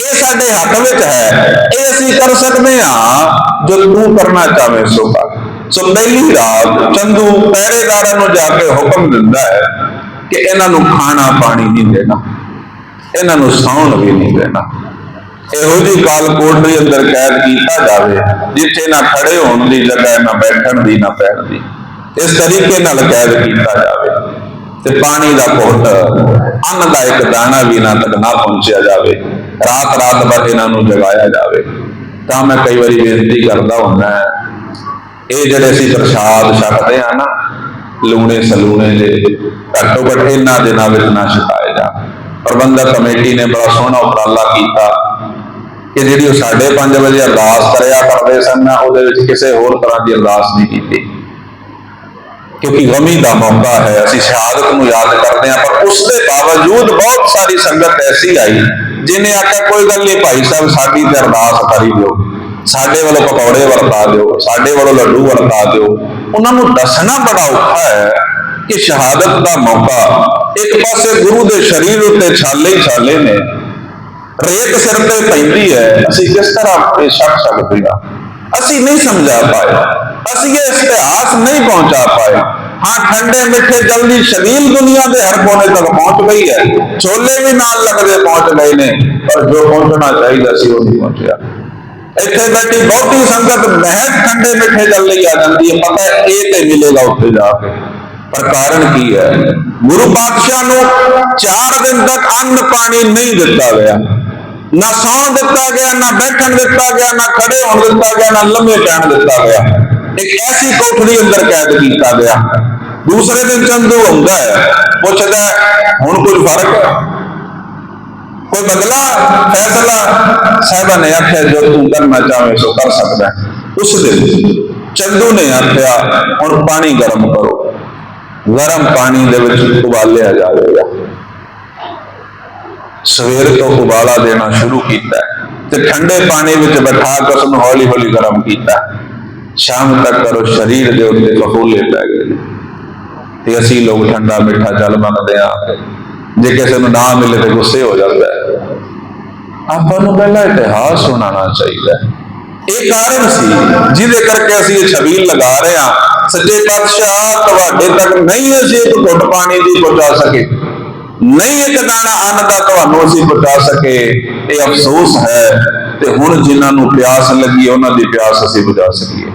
ਇਹ ਸਾਡੇ ਹੱਥ ਵਿੱਚ ਹੈ। ਇਹ ਅਸੀਂ ਕਰ ਸਕਦੇ ਹਾਂ ਜੋ ਤੂੰ ਕਰਨਾ ਚਾਵੇਂ ਸੋ ਕਰ। ਸੋ ਪਹਿਲੀ ਰਾਤ ਚੰਦੂ ਪਹਿਰੇਦਾਰਾਂ ਨੂੰ ਜਾ ਕੇ ਹੁਕਮ ਦਿੰਦਾ ਹੈ ਕਿ ਇਹਨਾਂ ਨੂੰ ਖਾਣਾ ਪਾਣੀ ਨਹੀਂ ਦੇਣਾ। ਇਹਨਾਂ ਨੂੰ ਸੌਣ ਵੀ ਨਹੀਂ ਦੇਣਾ। ਇਹੋ ਜੀ ਕਾਲ ਦੇ ਅੰਦਰ ਕੈਦ ਕੀਤਾ ਜਾਵੇ, ਜਿੱਥੇ ਨਾ ਖੜੇ ਹੋਣ ਦੀ ਜਗ੍ਹਾ, ਨਾ ਬੈਠਣ ਦੀ, ਨਾ ਪੈਣ ਦੀ। ਇਸ ਤਰੀਕੇ ਨਾਲ ਕੈਦ ਕੀਤਾ ਜਾਵੇ। ਤੇ ਪਾਣੀ ਦਾ ਘੁੱਟ, ਅੰਨ ਦਾ ਇੱਕ ਦਾਣਾ ਵੀ ਨਾ ਤੱਕ ਨਾ ਪਹੁੰਚਿਆ ਜਾਵੇ। ਰਾਤ ਰਾਤ ਭਰ ਇਹਨਾਂ ਨੂੰ ਜਗਾਇਆ ਜਾਵੇ। ਤਾਂ ਮੈਂ ਕਈ ਵਾਰੀ ਬੇਨਤੀ ਕਰਦਾ ਹੁੰਦਾ ਇਹ ਜਿਹੜੇ ਅਸੀਂ ਪ੍ਰਸ਼ਾਦ ਛਕਦੇ ਆ ਨਾ, ਲੂਣੇ ਸਲੂਣੇ ਦੇ ਘੱਟੋ ਘੱਟ ਇਹਨਾਂ ਦਿਨਾਂ ਵਿੱਚ ਨਾ ਛਕਾਏ ਜਾ ਪ੍ਰਬੰਧਕ ਕਮੇਟੀ ਨੇ ਬੜਾ ਸੋਹਣਾ ਉਪਰਾਲਾ ਕੀਤਾ ਕਿ ਜਿਹੜੀ ਉਹ 5:30 ਵਜੇ ਅਰਦਾਸ ਕਰਿਆ ਕਰਦੇ ਸਨ ਨਾ ਉਹਦੇ ਵਿੱਚ ਕਿਸੇ ਹੋਰ ਤਰ੍ਹਾਂ ਦੀ ਅਰਦਾਸ ਨਹੀਂ ਕੀਤੀ। ਕਿਉਂਕਿ ਗਮੀ ਦਾ ਮੌਕਾ ਹੈ, ਅਸੀਂ ਸ਼ਹਾਦਤ ਨੂੰ ਯਾਦ ਕਰਦੇ ਹਾਂ, ਪਰ ਉਸ ਦੇ ਬਾਵਜੂਦ ਬਹੁਤ ਸਾਰੀ ਸੰਗਤ ਐਸੀ ਆਈ ਜਿਹਨੇ ਆਖਿਆ, ਕੋਈ ਗੱਲ ਨਹੀਂ ਭਾਈ ਸਾਹਿਬ, ਸਾਡੀ ਤੇ ਅਰਦਾਸ ਕਰੀ ਦਿਓ। ਸਾਡੇ ਵੱਲੋਂ ਪਕੌੜੇ ਵਰਤਾ ਦਿਓ, ਸਾਡੇ ਵੱਲੋਂ ਲੱਡੂ ਵਰਤਾ ਦਿਓ। ਉਹਨਾਂ ਨੂੰ ਦੱਸਣਾ ਬੜਾ ਔਖਾ ਹੈ ਕਿ ਸ਼ਹਾਦਤ ਦਾ ਮੌਕਾ ਇੱਕ ਪਾਸੇ ਗੁਰੂ ਦੇ ਸਰੀਰ ਉੱਤੇ ਛਾਲੇ ਹੀ ਛਾਲੇ ਨੇ। ਰੇਤ ਸਿਰ ਤੇ ਪੈਂਦੀ ਹੈ। ਅਸੀਂ ਕਿਸ ਤਰ੍ਹਾਂ ਇਹ ਛੱਡ ਸਕਦੇ ਹਾਂ। ਅਸੀਂ ਨਹੀਂ ਸਮਝਾ ਪਾਏ। ਅਸੀਂ ਇਹ ਇਤਿਹਾਸ ਨਹੀਂ ਪਹੁੰਚਾ ਪਾਏ। ਹਾਂ ਠੰਡੇ ਮਿੱਠੇ ਜਲ ਦੀ ਸ਼ਬੀਲ ਦੁਨੀਆ ਦੇ ਹਰ ਕੋਨੇ ਤੱਕ ਪਹੁੰਚ ਗਈ ਹੈ। ਛੋਲੇ ਵੀ ਨਾਲ ਲੱਗਦੇ ਪਹੁੰਚ ਗਏ ਨੇ, ਪਰ ਜੋ ਪਹੁੰਚਣਾ ਚਾਹੀਦਾ ਸੀ ਉਹ ਨਹੀਂ ਪਹੁੰਚਿਆ। ਇੱਥੇ ਬੈਠੀ ਬਹੁਤੀ ਸੰਗਤ ਮਹਿਜ ਠੰਡੇ ਮਿੱਠੇ ਜਲ ਲਈ ਆ ਜਾਂਦੀ ਹੈ, ਪਤਾ ਇਹ ਤੇ ਮਿਲੇਗਾ ਉੱਥੇ ਜਾ ਕੇ। ਪਰ ਕਾਰਨ ਕੀ ਹੈ? ਗੁਰੂ ਪਾਤਸ਼ਾਹ ਨੂੰ 4 ਦਿਨ ਤੱਕ ਅੰਨ ਪਾਣੀ ਨਹੀਂ ਦਿੱਤਾ ਗਿਆ। ਨਾ ਸੌਣ ਦਿੱਤਾ ਗਿਆ, ਨਾ ਬੈਠਣ ਦਿੱਤਾ ਗਿਆ, ਨਾ ਖੜੇ ਹੋਣ ਦਿੱਤਾ ਗਿਆ, ਨਾ ਲੰਮੇ ਪੈਣ ਦਿੱਤਾ ਗਿਆ। ਇੱਕ ਐਸੀ ਕੋਠੜੀ ਅੰਦਰ ਕੈਦ ਕੀਤਾ ਗਿਆ। ਦੂਸਰੇ ਦਿਨ ਚੰਦੂ ਆਉਂਦਾ ਹੈ। ਪੁੱਛਦਾ ਹੁਣ ਕੋਈ ਫ਼ਰਕ? ਕੋਈ ਬਦਲਾ? ਫੈਸਲਾ? ਸਾਹਿਬਾਂ ਨੇ ਆਖਿਆ, ਜੋ ਤੂੰ ਕਰਨਾ ਚਾਹਵੇਂ ਸੋ ਕਰ ਸਕਦਾ ਉਸ ਦਿਨ ਚੰਦੂ ਨੇ ਆਖਿਆ, ਹੁਣ ਪਾਣੀ ਗਰਮ ਕਰੋ। ਗਰਮ ਪਾਣੀ ਦੇ ਵਿੱਚ ਉਬਾਲਿਆ ਜਾਵੇਗਾ। ਸਵੇਰ ਤੋਂ ਉਬਾਲਾ ਦੇਣਾ ਸ਼ੁਰੂ ਕੀਤਾ ਤੇ ਠੰਡੇ ਪਾਣੀ ਵਿੱਚ ਬਿਠਾ ਕੇ ਉਸ ਨੂੰ ਹੌਲੀ ਹੌਲੀ ਗਰਮ ਕੀਤਾ ਸ਼ਾਮ ਤੱਕ ਕਰੋ, ਸਰੀਰ ਦੇ ਉੱਤੇ ਫਫੂਲੇ ਪੈ ਗਏ। ਤੇ ਅਸੀਂ ਲੋਕ ਠੰਡਾ ਮਿੱਠਾ ਜਲ ਮੰਗਦੇ ਆ ਜੇ ਕਿਸੇ ਨੂੰ ਨਾ ਮਿਲੇ ਤੇ ਗੁੱਸੇ ਹੋ ਜਾਂਦਾ ਹੈ। ਆਪਾਂ ਨੂੰ ਪਹਿਲਾਂ ਇਤਿਹਾਸ ਸੁਣਾਉਣਾ ਚਾਹੀਦਾ ਹੈ। ਇਹ ਕਾਰਨ ਸੀ, ਜਿਹਦੇ ਕਰਕੇ ਅਸੀਂ ਇਹ ਛਬੀਲ ਲਗਾ ਰਹੇ ਹਾਂ। ਸੱਚੇ ਪਾਤਸ਼ਾਹ ਤੁਹਾਡੇ ਤੱਕ ਨਹੀਂ ਅਸੀਂ ਇੱਕ ਘੁੱਟ ਪਾਣੀ ਦੀ ਪਹੁੰਚਾ ਸਕੇ। ਨਹੀਂ ਇੱਕ ਦਾਣਾ ਅੰਨ ਦਾ ਤੁਹਾਨੂੰ ਅਸੀਂ ਪਹੁੰਚਾ ਸਕੇ। ਇਹ ਅਫਸੋਸ ਹੈ। ਤੇ ਹੁਣ ਜਿਨ੍ਹਾਂ ਨੂੰ ਪਿਆਸ ਲੱਗੀ, ਉਹਨਾਂ ਦੀ ਪਿਆਸ ਅਸੀਂ ਬੁਝਾ ਸਕੀਏ।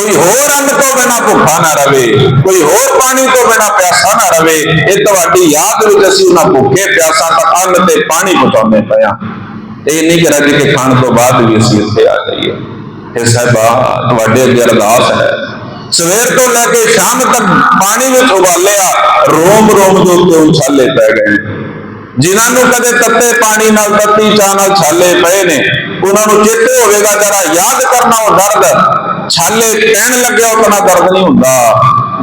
ਕੋਈ ਹੋਰ ਅੰਨ ਤੋਂ ਬਿਨਾ ਭੁੱਖਾ ਨਾ ਰਵੇ, ਕੋਈ ਹੋਰ ਪਾਣੀ ਤੋਂ ਬਿਨਾ ਪਿਆਸਾ ਨਾ ਰਵੇ, ਇਹ ਤੁਹਾਡੀ ਯਾਦ ਵਿੱਚ ਅਸੀਂ ਉਹਨਾਂ ਭੁੱਖੇ ਪਿਆਸਾ ਤੱਕ ਅੰਨ ਤੇ ਪਾਣੀ ਪਹੁੰਚਾਉਂਦੇ ਪਏ ਇਹ ਨਹੀਂ ਕਿ ਰੱਜ ਕੇ ਖਾਣ ਤੋਂ ਬਾਅਦ ਵੀ ਅਸੀਂ ਇੱਥੇ ਆ ਜਾਈਏ। ਇਹ ਸਾਹਿਬਾ, ਤੁਹਾਡੇ ਅੱਗੇ ਅਰਦਾਸ ਹੈ। ਸਵੇਰ ਤੋਂ ਲੈ ਕੇ ਸ਼ਾਮ ਤੱਕ ਪਾਣੀ ਵਿੱਚ ਉਬਾਲਿਆ, ਰੋਮ ਰੋਮ ਦੇ ਉੱਤੇ ਉਛਾਲੇ ਪੈ ਗਏ। ਜਿਨ੍ਹਾਂ ਨੂੰ ਕਦੇ ਤੱਤੇ ਪਾਣੀ ਨਾਲ, ਤੱਤੀ ਚਾਹ ਨਾਲ ਛਾਲੇ ਪਏ ਨੇ, ਉਹਨਾਂ ਨੂੰ ਚੇਤੇ ਹੋਵੇਗਾ, ਜਰਾ ਯਾਦ ਕਰਨਾ ਉਹ ਦਰਦ ਛਾਲੇ ਪੈਣ ਲੱਗਿਆ ਉਤਨਾ ਦਰਦ ਨਹੀਂ ਹੁੰਦਾ,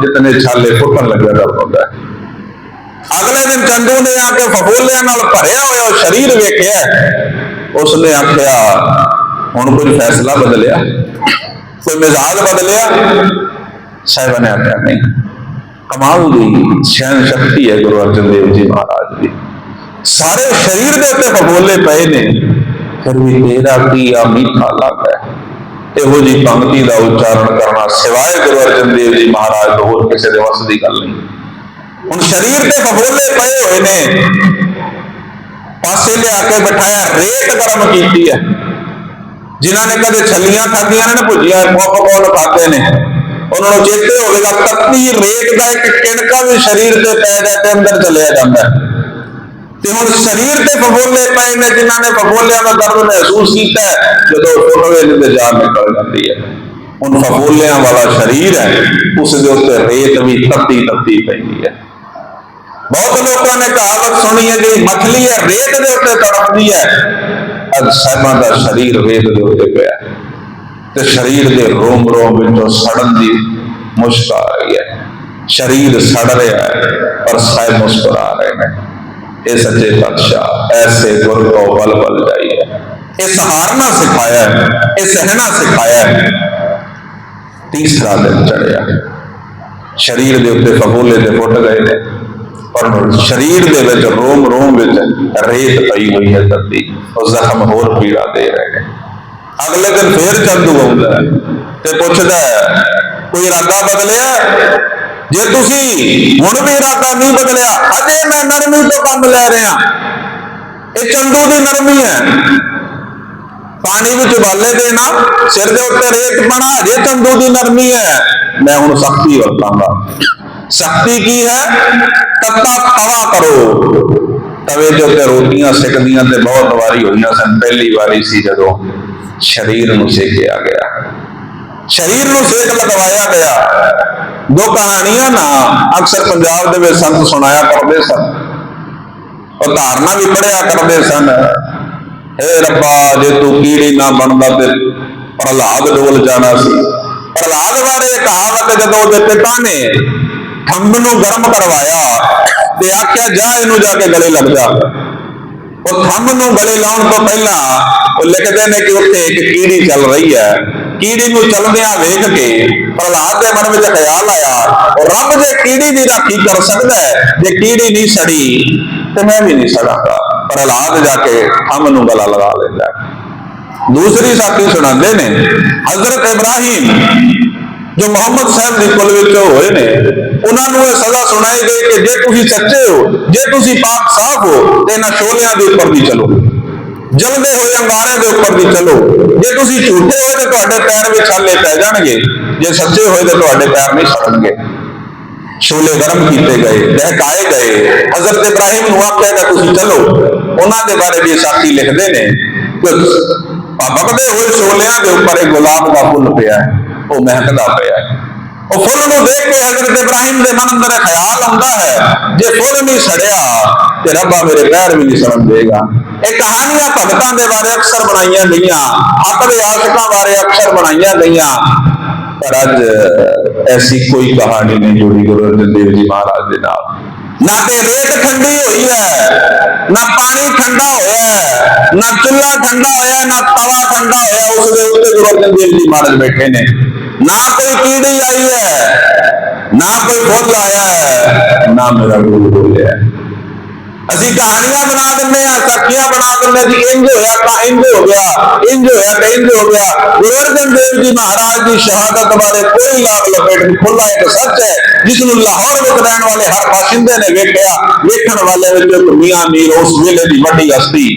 ਜਿਤਨੇ ਛਾਲੇ ਫੁੱਟਣ ਲੱਗਿਆ ਦਰਦ ਹੁੰਦਾ। ਅਗਲੇ ਦਿਨ ਚੰਦੂ ਨੇ ਆ ਕੇ ਫਫੂਲਿਆਂ ਨਾਲ ਭਰਿਆ ਹੋਇਆ ਸਰੀਰ ਵੇਖਿਆ, ਉਸਨੇ ਆਖਿਆ, ਹੁਣ ਕੋਈ ਫੈਸਲਾ ਬਦਲਿਆ? ਕੋਈ ਮਿਜ਼ਾਜ ਬਦਲਿਆ? ਸਾਹਿਬਾਂ ਨੇ ਆਖਿਆ, ਨਹੀਂ। ਕਮਾਲ ਦੀ ਸ਼ੈਨ ਸ਼ਕਤੀ ਹੈ ਗੁਰੂ ਅਰਜਨ ਦੇਵ ਜੀ ਮਹਾਰਾਜ ਦੀ। ਸਾਰੇ ਸਰੀਰ ਦੇ ਉੱਤੇ ਫਫੋਲੇ ਪਏ ਨੇ, ਫਿਰ ਵੀ ਤੇਰਾ ਕੀ ਆ ਮੀਠਾ ਲੱਗਦਾ ਇਹੋ ਜੀ ਪੰਕਤੀ ਦਾ ਉਚਾਰਨ ਕਰਨਾ ਸਿਵਾਏ ਗੁਰੂ ਅਰਜਨ ਦੇਵ ਜੀ ਮਹਾਰਾਜ ਤੋਂ ਹੋਰ ਕਿਸੇ ਦੇ ਵਸ ਦੀ ਗੱਲ ਨਹੀਂ। ਹੁਣ ਸਰੀਰ ਤੇ ਫਫੋਲੇ ਪਏ ਹੋਏ ਨੇ। ਪਾਸੇ ਲਿਆ ਕੇ ਬਿਠਾਇਆ ਰੇਤ ਗਰਮ ਕੀਤੀ ਹੈ। ਜਿਨ੍ਹਾਂ ਨੇ ਕਦੇ ਛੱਲੀਆਂ ਖਾਧੀਆਂ ਨੇ ਭੁਜੀਆਂ ਪੌਪਕੌਰਨ ਖਾਦੇ ਨੇ। ਉਹਨਾਂ ਨੂੰ ਚੇਤੇ ਹੋਵੇਗਾ ਤੱਤੀ ਰੇਤ ਦਾ ਇੱਕ ਕਿਣਕਾ ਵੀ ਸਰੀਰ ਤੇ ਪੈ ਗਿਆ ਤੇ ਅੰਦਰ ਚਲਿਆ ਜਾਂਦਾ ਹੈ। ਤੇ ਹੁਣ ਸਰੀਰ ਤੇ ਫਫੋਲੇ ਪਏ ਨੇ, ਜਿਨ੍ਹਾਂ ਨੇ ਫਫੋਲਿਆਂ ਦਾ ਦਰਦ ਮਹਿਸੂਸ ਕੀਤਾ ਜਦੋਂ ਫੋਟੋਵੇ ਦੇ ਜਾਨ ਨਿਕਲ ਜਾਂਦੀ ਹੈ। ਹੁਣ ਫਫੋਲਿਆਂ ਵਾਲਾ ਸਰੀਰ ਹੈ, ਉਸ ਦੇ ਉੱਤੇ ਰੇਤ ਵੀ ਤੱਤੀ ਤੱਤੀ ਪੈਂਦੀ ਹੈ। ਬਹੁਤ ਲੋਕਾਂ ਨੇ ਕਹਾਵਤ ਸੁਣੀ ਹੈ ਜਿਹੜੀ ਮੱਛਲੀ ਹੈ, ਰੇਤ ਦੇ ਉੱਤੇ ਤੜਪਦੀ ਹੈ। ਅੱਜ ਸਾਹਿਬਾਂ ਦਾ ਸਰੀਰ ਰੇਤ ਦੇ ਉੱਤੇ ਪਿਆ ਤੇ ਸਰੀਰ ਦੇ ਰੋਮ ਰੋਮ ਵਿੱਚੋਂ ਸੜਨ ਦੀ ਮੁਸ਼ਕ ਆ ਰਹੀ ਹੈ। ਸਰੀਰ ਸੜ ਰਿਹਾ ਹੈ, ਪਰ ਸਾਹਿਬ ਮੁਸਕਰਾ ਰਹੇ ਨੇ। ਇਹ ਸੱਚੇ ਪਾਤਸ਼ਾਹ ਐਸੇ ਗੁਰ ਕੋ ਬਲ ਬਲ ਜਾਈਏ ਇਹ ਸਹਾਰਨਾ ਸਿਖਾਇਆ ਹੈ ਇਹ ਸਹਿਣਾ ਸਿਖਾਇਆ ਹੈ ਤੀਸਰਾ ਦਿਨ ਚੜਿਆ ਸਰੀਰ ਦੇ ਉੱਤੇ ਫਫੂਲੇ ਤੇ ਫੁੱਟ ਗਏ ਨੇ ਪਰ ਸਰੀਰ ਦੇ ਵਿੱਚ ਰੋਮ ਰੋਮ ਵਿੱਚ ਰੇਤ ਪਈ ਹੋਈ ਹੈ ਧਰਤੀ ਉਹ ਜ਼ਖਮ ਹੋਰ ਪੀੜਾ ਦੇ ਰਹੇ ਨੇ ਅਗਲੇ ਦਿਨ ਫੇਰ ਚੰਦੂ ਆਉਂਦਾ ਹੈ ਤੇ ਪੁੱਛਦਾ ਹੈ ਕੋਈ ਇਰਾਦਾ ਬਦਲਿਆ ਜੇ ਤੁਸੀਂ ਹੁਣ ਵੀ ਇਰਾਦਾ ਨਹੀਂ ਬਦਲਿਆ, ਅਜੇ ਮੈਂ ਨਰਮੀ ਤੋਂ ਕੰਮ ਲੈ ਰਿਹਾ। ਇਹ ਚੰਦੂ ਦੀ ਨਰਮੀ ਹੈ। ਪਾਣੀ ਵਿੱਚ ਉਬਾਲੇ ਦੇਣਾ ਸਿਰ ਦੇ ਉੱਤੇ ਰੇਤ ਪਣਾ ਜੇ ਚੰਦੂ ਦੀ ਨਰਮੀ ਹੈ, ਮੈਂ ਹੁਣ ਸਖਤੀ ਵਰਤਾਂਗਾ। ਸਖਤੀ ਕੀ ਹੈ? ਤੱਤਾ ਤਵਾ ਕਰੋ। ਤਵੇ ਦੇ ਉੱਤੇ ਰੋਟੀਆਂ ਸਿੱਕਦੀਆਂ ਤੇ ਬਹੁਤ ਵਾਰੀ ਹੋਈਆਂ ਸਨ। ਪਹਿਲੀ ਵਾਰੀ ਸੀ ਜਦੋਂ ਸਰੀਰ ਨੂੰ ਸੇਕਿਆ ਗਿਆ। ਸਰੀਰ ਨੂੰ ਸੇਕ ਲਗਵਾਇਆ ਗਿਆ। ਦੋ ਕਹਾਣੀਆਂ ਨਾ ਅਕਸਰ ਪੰਜਾਬ ਦੇ ਵਿੱਚ ਸੰਤ ਸੁਣਾਇਆ ਕਰਦੇ ਸਨ। ਉਹ ਧਾਰਨਾ ਵੀ ਪੜਿਆ ਕਰਦੇ ਸਨ। ਏ ਰੱਬਾ, ਜੇ ਤੂੰ ਕੀੜੀ ਨਾ ਬਣਦਾ ਤੇ ਪ੍ਰਹਲਾਦ ਡੋਲ ਜਾਣਾ ਸੀ। ਪ੍ਰਹਲਾਦ ਬਾਰੇ ਕਹਾਵਤ ਜਦੋਂ ਉਹਦੇ ਪਿਤਾ ਨੇ ਖੰਭ ਨੂੰ ਗਰਮ ਕਰਵਾਇਆ ਤੇ ਆਖਿਆ, ਜਾ ਇਹਨੂੰ ਜਾ ਕੇ ਗਲੇ ਲੱਗ ਜਾ। ਉਹ ਥੰਮ ਨੂੰ ਗਲੇ ਲਾਉਣ ਤੋਂ ਪਹਿਲਾਂ ਉਹ ਲਿਖਦੇ ਨੇ ਕਿ ਉੱਥੇ ਇੱਕ ਕੀੜੀ ਚੱਲ ਰਹੀ ਹੈ। ਕੀੜੀ ਨੂੰ ਚਲਦਿਆਂ ਵੇਖ ਕੇ ਪ੍ਰਹਲਾਦ ਦੇ ਮਨ ਵਿੱਚ ਖਿਆਲ ਆਇਆ ਰੱਬ ਜੇ ਕੀੜੀ ਦੀ ਰਾਖੀ ਕਰ ਸਕਦਾ ਹੈ, ਜੇ ਕੀੜੀ ਨਹੀਂ ਸੜੀ ਤੇ ਮੈਂ ਵੀ ਨਹੀਂ ਸੜਾਂਗਾ। ਪ੍ਰਹਲਾਦ ਜਾ ਕੇ ਥੰਮ ਨੂੰ ਗਲਾ ਲਗਾ ਲੈਂਦਾ ਦੂਸਰੀ ਸਾਖੀ ਸੁਣਾਉਂਦੇ ਨੇ, ਹਜ਼ਰਤ ਇਬਰਾਹੀਮ ਜੋ ਮੁਹੰਮਦ ਸਾਹਿਬ ਦੀ ਕੁਲ ਵਿੱਚ ਹੋਏ ਨੇ, ਉਹਨਾਂ ਨੂੰ ਇਹ ਸਜ਼ਾ ਸੁਣਾਈ ਗਈ ਕਿ ਜੇ ਤੁਸੀਂ ਸੱਚੇ ਹੋ, ਜੇ ਤੁਸੀਂ ਪਾਕ ਸਾਫ਼ ਹੋ, ਤੇ ਇਹਨਾਂ ਸ਼ੋਲਿਆਂ ਦੇ ਉੱਪਰ ਵੀ ਚਲੋ ਜਲਦੇ ਹੋਏ ਅੰਗਾਰਿਆਂ ਦੇ ਉੱਪਰ ਦੀ ਚਲੋ। ਜੇ ਤੁਸੀਂ ਝੂਠੇ ਹੋਏ ਤੇ ਤੁਹਾਡੇ ਪੈਰ ਵਿੱਚ ਛਾਲੇ ਪੈ ਜਾਣਗੇ। ਜੇ ਸੱਚੇ ਹੋਏ ਤੇ ਤੁਹਾਡੇ ਪੈਰ ਨਹੀਂ ਸੜਨਗੇ ਸ਼ੋਲੇ ਗਰਮ ਕੀਤੇ ਗਏ ਦਹਿਕਾਏ ਗਏ। ਹਜ਼ਰਤ ਇਬਰਾਹਿਮ ਨੂੰ ਆਖਿਆ ਕਿ ਤੁਸੀਂ ਚਲੋ। ਉਹਨਾਂ ਦੇ ਬਾਰੇ ਵੀ ਸਾਥੀ ਲਿਖਦੇ ਨੇ ਕਿ ਭਗਦੇ ਹੋਏ ਸ਼ੋਲਿਆਂ ਦੇ ਉੱਪਰ ਇੱਕ ਗੁਲਾਬ ਦਾ ਫੁੱਲ ਪਿਆ ਹੈ। ਉਹ ਮਹਿਕਦਾ ਪਿਆ ਹੈ। ਉਹ ਫੁੱਲ ਨੂੰ ਦੇਖ ਕੇ ਹਜ਼ਰਤ ਇਬਰਾਹਿਮ ਦੇ ਮਨ ਅੰਦਰ ਖਿਆਲ ਆਉਂਦਾ ਹੈ, ਜੇ ਫੁੱਲ ਨਹੀਂ ਸੜਿਆ ਤੇ ਰੱਬਾ ਮੇਰੇ ਪੈਰ ਵੀ ਨਹੀਂ ਸੜਨ ਦੇਗਾ। ਇਹ ਕਹਾਣੀਆਂ ਭਗਤਾਂ ਦੇ ਬਾਰੇ ਅਕਸਰ ਬਣਾਈਆਂ ਗਈਆਂ ਹੱਕ ਦੇ ਆਸ਼ਿਕਾਂ ਬਾਰੇ ਅਕਸਰ ਬਣਾਈਆਂ ਗਈਆਂ। ਪਰ ਅੱਜ ਐਸੀ ਕੋਈ ਕਹਾਣੀ ਨਹੀਂ ਜੁੜੀ ਗੁਰੂ ਅਰਜਨ ਦੇਵ ਜੀ ਮਹਾਰਾਜ ਦੇ ਨਾਲ। ਨਾ ਤੇ ਰੇਤ ਠੰਡੀ ਹੋਈ ਹੈ, ਨਾ ਪਾਣੀ ਠੰਡਾ ਹੋਇਆ ਹੈ, ਨਾ ਚੁੱਲ੍ਹਾ ਠੰਡਾ ਹੋਇਆ ਨਾ ਤਵਾ ਠੰਡਾ ਹੋਇਆ ਉਸ ਦੇ ਉੱਤੇ ਗੁਰੂ ਅਰਜਨ ਦੇਵ ਜੀ ਮਹਾਰਾਜ ਬੈਠੇ ਨੇ। ਨਾ ਕੋਈ ਕੀੜੀ ਆਈ ਹੈ, ਨਾ ਕੋਈ ਫੁੱਲ ਆਇਆ ਹੈ, ਨਾ ਮੇਰਾ ਗੁਰੂ ਬੋਲਿਆ ਹੈ। ਅਸੀਂ ਕਹਾਣੀਆਂ ਬਣਾ ਦਿੰਦੇ ਆ ਸਾਖੀਆਂ ਬਣਾ ਦਿੰਦੇ ਜੀ ਇੰਜ ਹੋਇਆ ਤਾਂ ਇੰਜ ਹੋ ਗਿਆ, ਇੰਜ ਹੋਇਆ ਤਾਂ ਇੰਜ ਹੋ ਗਿਆ। ਗੁਰੂ ਅਰਜਨ ਦੇਵ ਜੀ ਮਹਾਰਾਜ ਦੀ ਸ਼ਹਾਦਤ ਬਾਰੇ ਕੋਈ ਲਾਗ ਲਪੇਟ ਨਹੀਂ ਖੁੱਲਾ ਇੱਕ ਸੱਚ ਹੈ, ਜਿਸ ਨੂੰ ਲਾਹੌਰ ਵਿੱਚ ਰਹਿਣ ਵਾਲੇ ਹਰ ਬਾਸ਼ਿੰਦੇ ਨੇ ਵੇਖਿਆ, ਵੇਖਣ ਵਾਲੇ ਵਿੱਚ ਇੱਕ ਮੀਆਂ ਮੀਰ ਉਸ ਵੇਲੇ ਦੀ ਵੱਡੀ ਹਸਤੀ।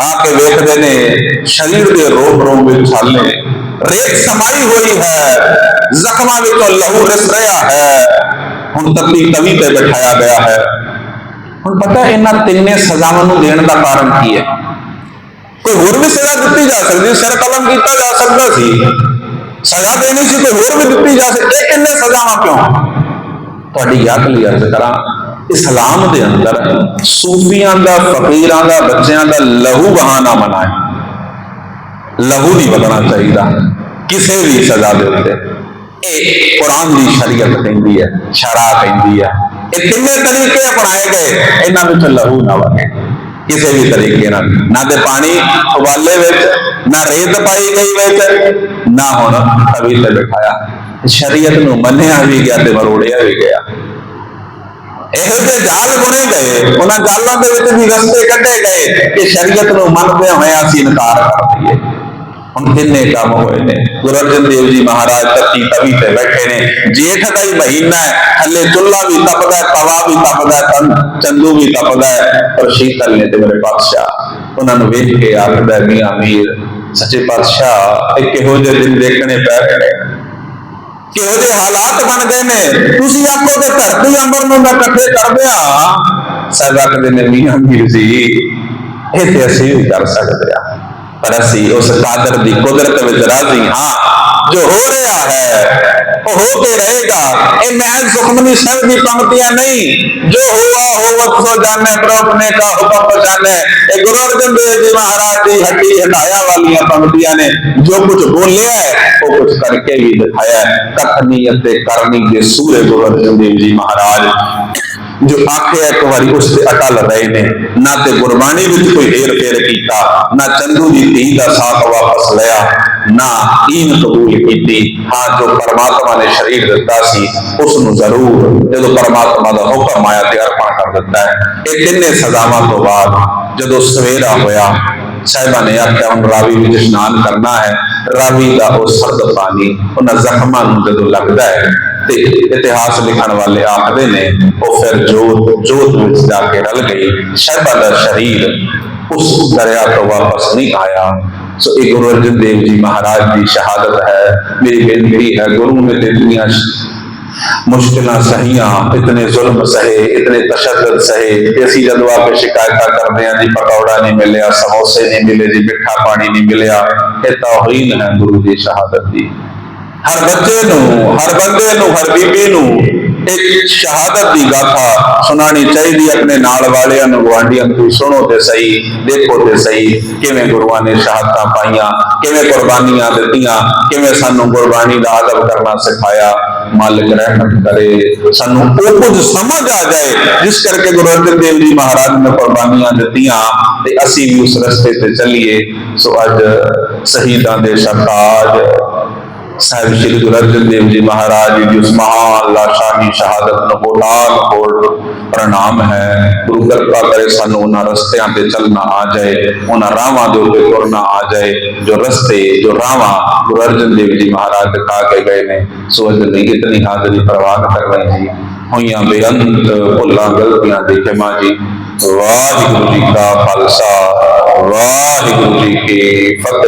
ਆ ਕੇ ਵੇਖਦੇ ਨੇ, ਸਰੀਰ ਦੇ ਰੋਮ ਰੋਮ ਵਿੱਚ ਛਾਲੇ ਰੇਤ ਸਮਾਈ ਹੋਈ ਹੈ, ਜ਼ਖਮਾਂ ਵਿੱਚੋਂ ਲਹੂ ਰਿਸ ਰਿਹਾ ਹੈ। ਹੁਣ ਤੱਤੀ ਤਵੀ ਤੇ ਬਿਠਾਇਆ ਗਿਆ ਹੈ। ਹੁਣ ਪਤਾ ਇਹਨਾਂ ਤਿੰਨੇ ਸਜ਼ਾਵਾਂ ਨੂੰ ਦੇਣ ਦਾ ਕਾਰਨ ਕੀ ਹੈ? ਕੋਈ ਹੋਰ ਵੀ ਸਜ਼ਾ ਦਿੱਤੀ ਜਾ ਸਕਦੀ, ਸਿਰ ਕਲਮ ਕੀਤਾ ਜਾ ਸਕਦਾ ਸੀ। ਸਜ਼ਾ ਦੇਣੀ ਸੀ, ਕੋਈ ਹੋਰ ਵੀ ਦਿੱਤੀ ਜਾ ਸਕਦੀ, ਇਹ ਕਿੰਨੇ ਸਜ਼ਾਵਾਂ ਕਿਉਂ? ਤੁਹਾਡੀ ਯਾਦ ਲਈ ਅਰਜ਼ ਕਰਾਂ, ਇਸਲਾਮ ਦੇ ਅੰਦਰ ਸੂਫੀਆਂ ਦਾ, ਫਕੀਰਾਂ ਦਾ, ਬੱਚਿਆਂ ਦਾ ਲਹੂ ਬਹਾਨਾ ਮਨਾ ਹੈ ਲਹੂ ਨਹੀਂ ਬਦਲਣਾ ਚਾਹੀਦਾ, ਕਿਸੇ ਵੀ ਸਜ਼ਾ ਦੇ ਉੱਤੇ। ਇਹ ਕੁਰਾਨ ਦੀ ਸ਼ਰੀਅਤ ਕਹਿੰਦੀ ਹੈ ਸ਼ਰਾ ਕਹਿੰਦੀ ਹੈ। ਇਹ ਤਿੰਨੇ ਤਰੀਕੇ ਅਪਣਾਏ ਗਏ? ਇਹਨਾਂ ਵਿੱਚ ਲਹੂ ਨਾ ਵਗੇ ਕਿਸੇ ਵੀ ਤਰੀਕੇ ਨਾਲ। ਨਾ ਤੇ ਪਾਣੀ ਉਬਾਲੇ ਵਿੱਚ, ਨਾ ਰੇਤ ਪਾਈ ਗਈ ਵਿੱਚ, ਨਾ ਹੁਣ ਤਵੀ ਤੇ ਬਿਠਾਇਆ। ਸ਼ਰੀਅਤ ਨੂੰ ਮੰਨਿਆ ਵੀ ਗਿਆ ਤੇ ਮਰੋੜਿਆ ਵੀ ਗਿਆ। ਇਹੋ ਜਿਹੇ ਜਾਲ ਬੁਣੇ ਗਏ। ਉਹਨਾਂ ਜਾਲਾਂ ਦੇ ਵਿੱਚ ਵੀ ਰਸਤੇ ਕੱਢੇ ਗਏ ਕਿ ਸ਼ਰੀਅਤ ਨੂੰ ਮੰਨਦੇ ਹੋਏ ਅਸੀਂ ਇਨਕਾਰ ਕਰ ਦਈਏ। ਹੁਣ ਕਿੰਨੇ ਕੰਮ ਹੋਏ ਨੇ, ਗੁਰੂ ਅਰਜਨ ਦੇਵ ਜੀ ਮਹਾਰਾਜ ਧਰਤੀ ਤਵੀ ਤੇ ਬੈਠੇ ਨੇ, ਜੇਠ ਦਾ ਹੀ ਮਹੀਨਾ ਹੈ, ਥੱਲੇ ਚੁੱਲ੍ਹਾ ਵੀ ਤਪਦਾ ਤਵਾ ਵੀ ਤਪਦਾ ਤਨ- ਚੰਦੂ ਵੀ ਤਪਦਾ ਪਰ ਸ਼ੀਤਲ ਨੇ ਤੇ ਮੇਰੇ ਪਾਤਸ਼ਾਹ, ਉਹਨਾਂ ਨੂੰ ਵੇਖ ਕੇ ਆਖਦਾ ਮੀਆਂ ਮੀਰ, ਸੱਚੇ ਪਾਤਸ਼ਾਹ, ਇਹ ਕਿਹੋ ਜਿਹੇ ਦਿਨ ਦੇਖਣੇ ਪੈ ਰਹੇ ਨੇ? ਕਿਹੋ ਜਿਹੇ ਹਾਲਾਤ ਬਣ ਗਏ ਨੇ? ਤੁਸੀਂ ਆਖੋ ਕਿ ਧਰਤੀ ਅੰਬਰ ਨੂੰ ਮੈਂ ਇਕੱਠੇ ਕਰ ਦਿਆਂ। ਸਾਹਿਬ ਆਖਦੇ ਨੇ, ਮੀਆਂ ਮੀਰ ਜੀ, ਇਹ ਤੇ ਅਸੀਂ ਵੀ ਕਰ ਸਕਦੇ ਆ ਪਰ ਅਸੀਂ ਉਸ ਕਾਦਰ ਦੀ ਕੁਦਰਤ ਵਿੱਚ ਰਾਜ਼ੀ ਹਾਂ ਜੋ ਹੋ ਰਿਹਾ ਹੈ ਉਹ ਹੋ ਕੇ ਰਹੇਗਾ ਇਹ ਮਹਿਲ ਸੁਖਮਨੀ ਸਾਹਿਬ ਦੀ ਪੰਕਤੀਆਂ ਨਹੀਂ ਜੋ ਹੁਆ ਹੋ ਵਕਤ ਸੋ ਜਾਣੇ ਪ੍ਰਭੂ ਨੇ ਕਾ ਹੁਕਮ ਪਛਾਨੇ ਇਹ ਗੁਰੂ ਅਰਜਨ ਦੇਵ ਜੀ ਮਹਾਰਾਜ ਦੀ ਹੱਡੀ ਹਟਾਇਆ ਵਾਲੀਆਂ ਪੰਕਤੀਆਂ ਨੇ ਜੋ ਕੁਝ ਬੋਲਿਆ ਹੈ ਉਹ ਕੁਝ ਕਰਕੇ ਵੀ ਦਿਖਾਇਆ ਹੈ ਕਥਨੀ ਅਤੇ ਕਰਨੀ ਦੇ ਸੂਰੇ ਗੁਰੂ ਅਰਜਨ ਦੇਵ ਜੋ ਆਖਿਆ ਇੱਕ ਵਾਰੀ ਉਸ ਤੇ ਅਟਲ ਰਹੇ ਨੇ, ਨਾ ਤੇ ਗੁਰਬਾਣੀ ਵਿੱਚ ਕੋਈ ਢੇਰ ਫੇਰ ਕੀਤਾ, ਨਾ ਚੰਦੂ ਦੀ ਧੀ ਦਾ ਸਾਥ ਵਾਪਸ ਲਿਆ, ਨਾ ਈਨ ਕਬੂਲ ਕੀਤੀ। ਹਾਂ, ਜੋ ਪਰਮਾਤਮਾ ਨੇ ਸਰੀਰ ਦਿੱਤਾ ਸੀ ਉਸ ਨੂੰ ਜ਼ਰੂਰ ਜਦੋਂ ਪਰਮਾਤਮਾ ਦਾ ਹੁਕਮ ਆਇਆ ਤੇ ਅਰਪਣ ਕਰ ਦਿੱਤਾ ਹੈ। ਇਹ ਤਿੰਨੇ ਸਜ਼ਾਵਾਂ ਤੋਂ ਬਾਅਦ ਜਦੋਂ ਸਵੇਰਾ ਹੋਇਆ, ਸਾਹਿਬਾਂ ਨੇ ਆਖਿਆ, ਹੁਣ ਰਾਵੀ ਵਿੱਚ ਇਸ਼ਨਾਨ ਕਰਨਾ ਹੈ। ਰਾਵੀ ਦਾ ਉਹ ਸਰਦ ਪਾਣੀ ਉਹਨਾਂ ਜ਼ਖਮਾਂ ਨੂੰ ਜਦੋਂ ਲੱਗਦਾ ਹੈ ਤੇ ਇਤਿਹਾਸ ਲਿਖਣ ਵਾਲੇ ਆਖਦੇ ਨੇ, ਉਹ ਫਿਰ ਜੋਤ ਜੋਤ ਵਿੱਚ ਜਾ ਕੇ ਰਲ ਗਈ ਸਾਹਿਬਾਂ ਦਾ ਸਰੀਰ ਉਸ ਦਰਿਆ ਤੋਂ ਵਾਪਸ ਨਹੀਂ ਆਇਆ। ਸੋ ਇਹ ਗੁਰੂ ਅਰਜਨ ਦੇਵ ਜੀ ਮਹਾਰਾਜ ਦੀ ਸ਼ਹਾਦਤ ਹੈ। ਮੇਰੀ ਬੇਨਤੀ ਹੈ, ਗੁਰੂ ਨੇ ਦਿੱਤੀਆਂ ਮੁਸ਼ਕਿਲਾਂ ਸਹੀਆਂ, ਇਤਨੇ ਜ਼ੁਲਮ ਸਹੇ, ਇਤਨੇ ਤਸ਼ੱਦਦ ਸਹੇ ਤੇ ਅਸੀਂ ਜਦੋਂ ਆਪੇ ਸ਼ਿਕਾਇਤਾਂ ਕਰਦੇ ਹਾਂ ਜੀ, ਪਕੌੜਾ ਨਹੀਂ ਮਿਲਿਆ, ਸਮੋਸੇ ਨਹੀਂ ਮਿਲੇ ਜੀ, ਮਿੱਠਾ ਪਾਣੀ ਨਹੀਂ ਮਿਲਿਆ, ਇਹ ਤੌਹੀਨ ਹੈ ਗੁਰੂ ਦੀ ਸ਼ਹਾਦਤ ਦੀ। ਹਰ ਬੱਚੇ ਨੂੰ, ਹਰ ਬੰਦੇ ਨੂੰ, ਹਰ ਬੀਬੀ ਨੂੰ ਇੱਕ ਸ਼ਹਾਦਤ ਦੀ ਗਾਥਾ ਸੁਣਾਣੀ ਚਾਹੀਦੀ ਆਪਣੇ ਨਾਲ ਵਾਲਿਆਂ ਨੂੰ ਗਵਾਂਢੀਆਂ ਨੂੰ ਸੁਣੋ ਤੇ ਸਹੀ, ਦੇਖੋ ਤੇ ਸਹੀ ਕਿਵੇਂ ਗੁਰੂਆਂ ਨੇ ਸ਼ਹਾਦਤਾਂ ਪਾਈਆਂ, ਕਿਵੇਂ ਕੁਰਬਾਨੀਆਂ ਦਿੱਤੀਆਂ, ਕਿਵੇਂ ਸਾਨੂੰ ਗੁਰਬਾਣੀ ਦਾ ਅਦਬ ਕਰਨਾ ਸਿਖਾਇਆ। ਮਾਲਕ ਰਹਿਮਤ ਕਰੇ, ਸਾਨੂੰ ਉਹ ਕੁਝ ਸਮਝ ਆ ਜਾਏ, ਜਿਸ ਕਰਕੇ ਗੁਰੂ ਅਰਜਨ ਦੇਵ ਜੀ ਮਹਾਰਾਜ ਨੇ ਕੁਰਬਾਨੀਆਂ ਦਿੱਤੀਆਂ ਤੇ ਅਸੀਂ ਵੀ ਉਸ ਰਸਤੇ ਤੇ ਚੱਲੀਏ। ਸੋ ਅੱਜ ਸ਼ਹੀਦਾਂ ਦੇ ਸਰਤਾਜ ਸਾਹਿਬ ਸ਼੍ਰੀ ਗੁਰੂ ਅਰਜਨ ਦੇਵ ਜੀ ਮਹਾਰਾਜ ਜੀ ਦੀ ਉਸ ਮਹਾਨ ਲਾਸ਼ਾਨੀ ਸ਼ਹਾਦਤ ਨੂੰ ਕੋਟਾਨ ਕੋਟ ਪ੍ਰਣਾਮ ਹੈ ਗੁਰੂ ਕਿਰਪਾ ਕਰੇ ਸਾਨੂੰ ਉਹਨਾਂ ਰਸਤਿਆਂ ਤੇ ਚੱਲਣਾ ਆ ਜਾਏ ਉਹਨਾਂ ਰਾਹਾਂ ਦੇ ਉੱਤੇ ਤੁਰਨਾ ਆ ਜਾਏ ਜੋ ਰਸਤੇ ਜੋ ਰਾਹਾਂ ਗੁਰੂ ਅਰਜਨ ਦੇਵ ਜੀ ਮਹਾਰਾਜ ਦਿਖਾ ਕੇ ਗਏ ਨੇ ਸੋ ਅਜ ਨਹੀਂ ਇਤਨੀ ਹਾਜ਼ਰੀ ਪ੍ਰਵਾਨ ਕਰਵਾਈ ਜੀ ਹੋਈਆਂ ਬੇਅੰਤ ਭੁੱਲਾਂ ਗਲਤੀਆਂ ਦੀ ਖਿਮਾ ਜੀ ਵਾਹਿਗੁਰੂ ਜੀ ਕਾ ਖਾਲਸਾ ਵਾਹਿਗੁਰੂ ਜੀ ਕੀ ਫਤਿਹ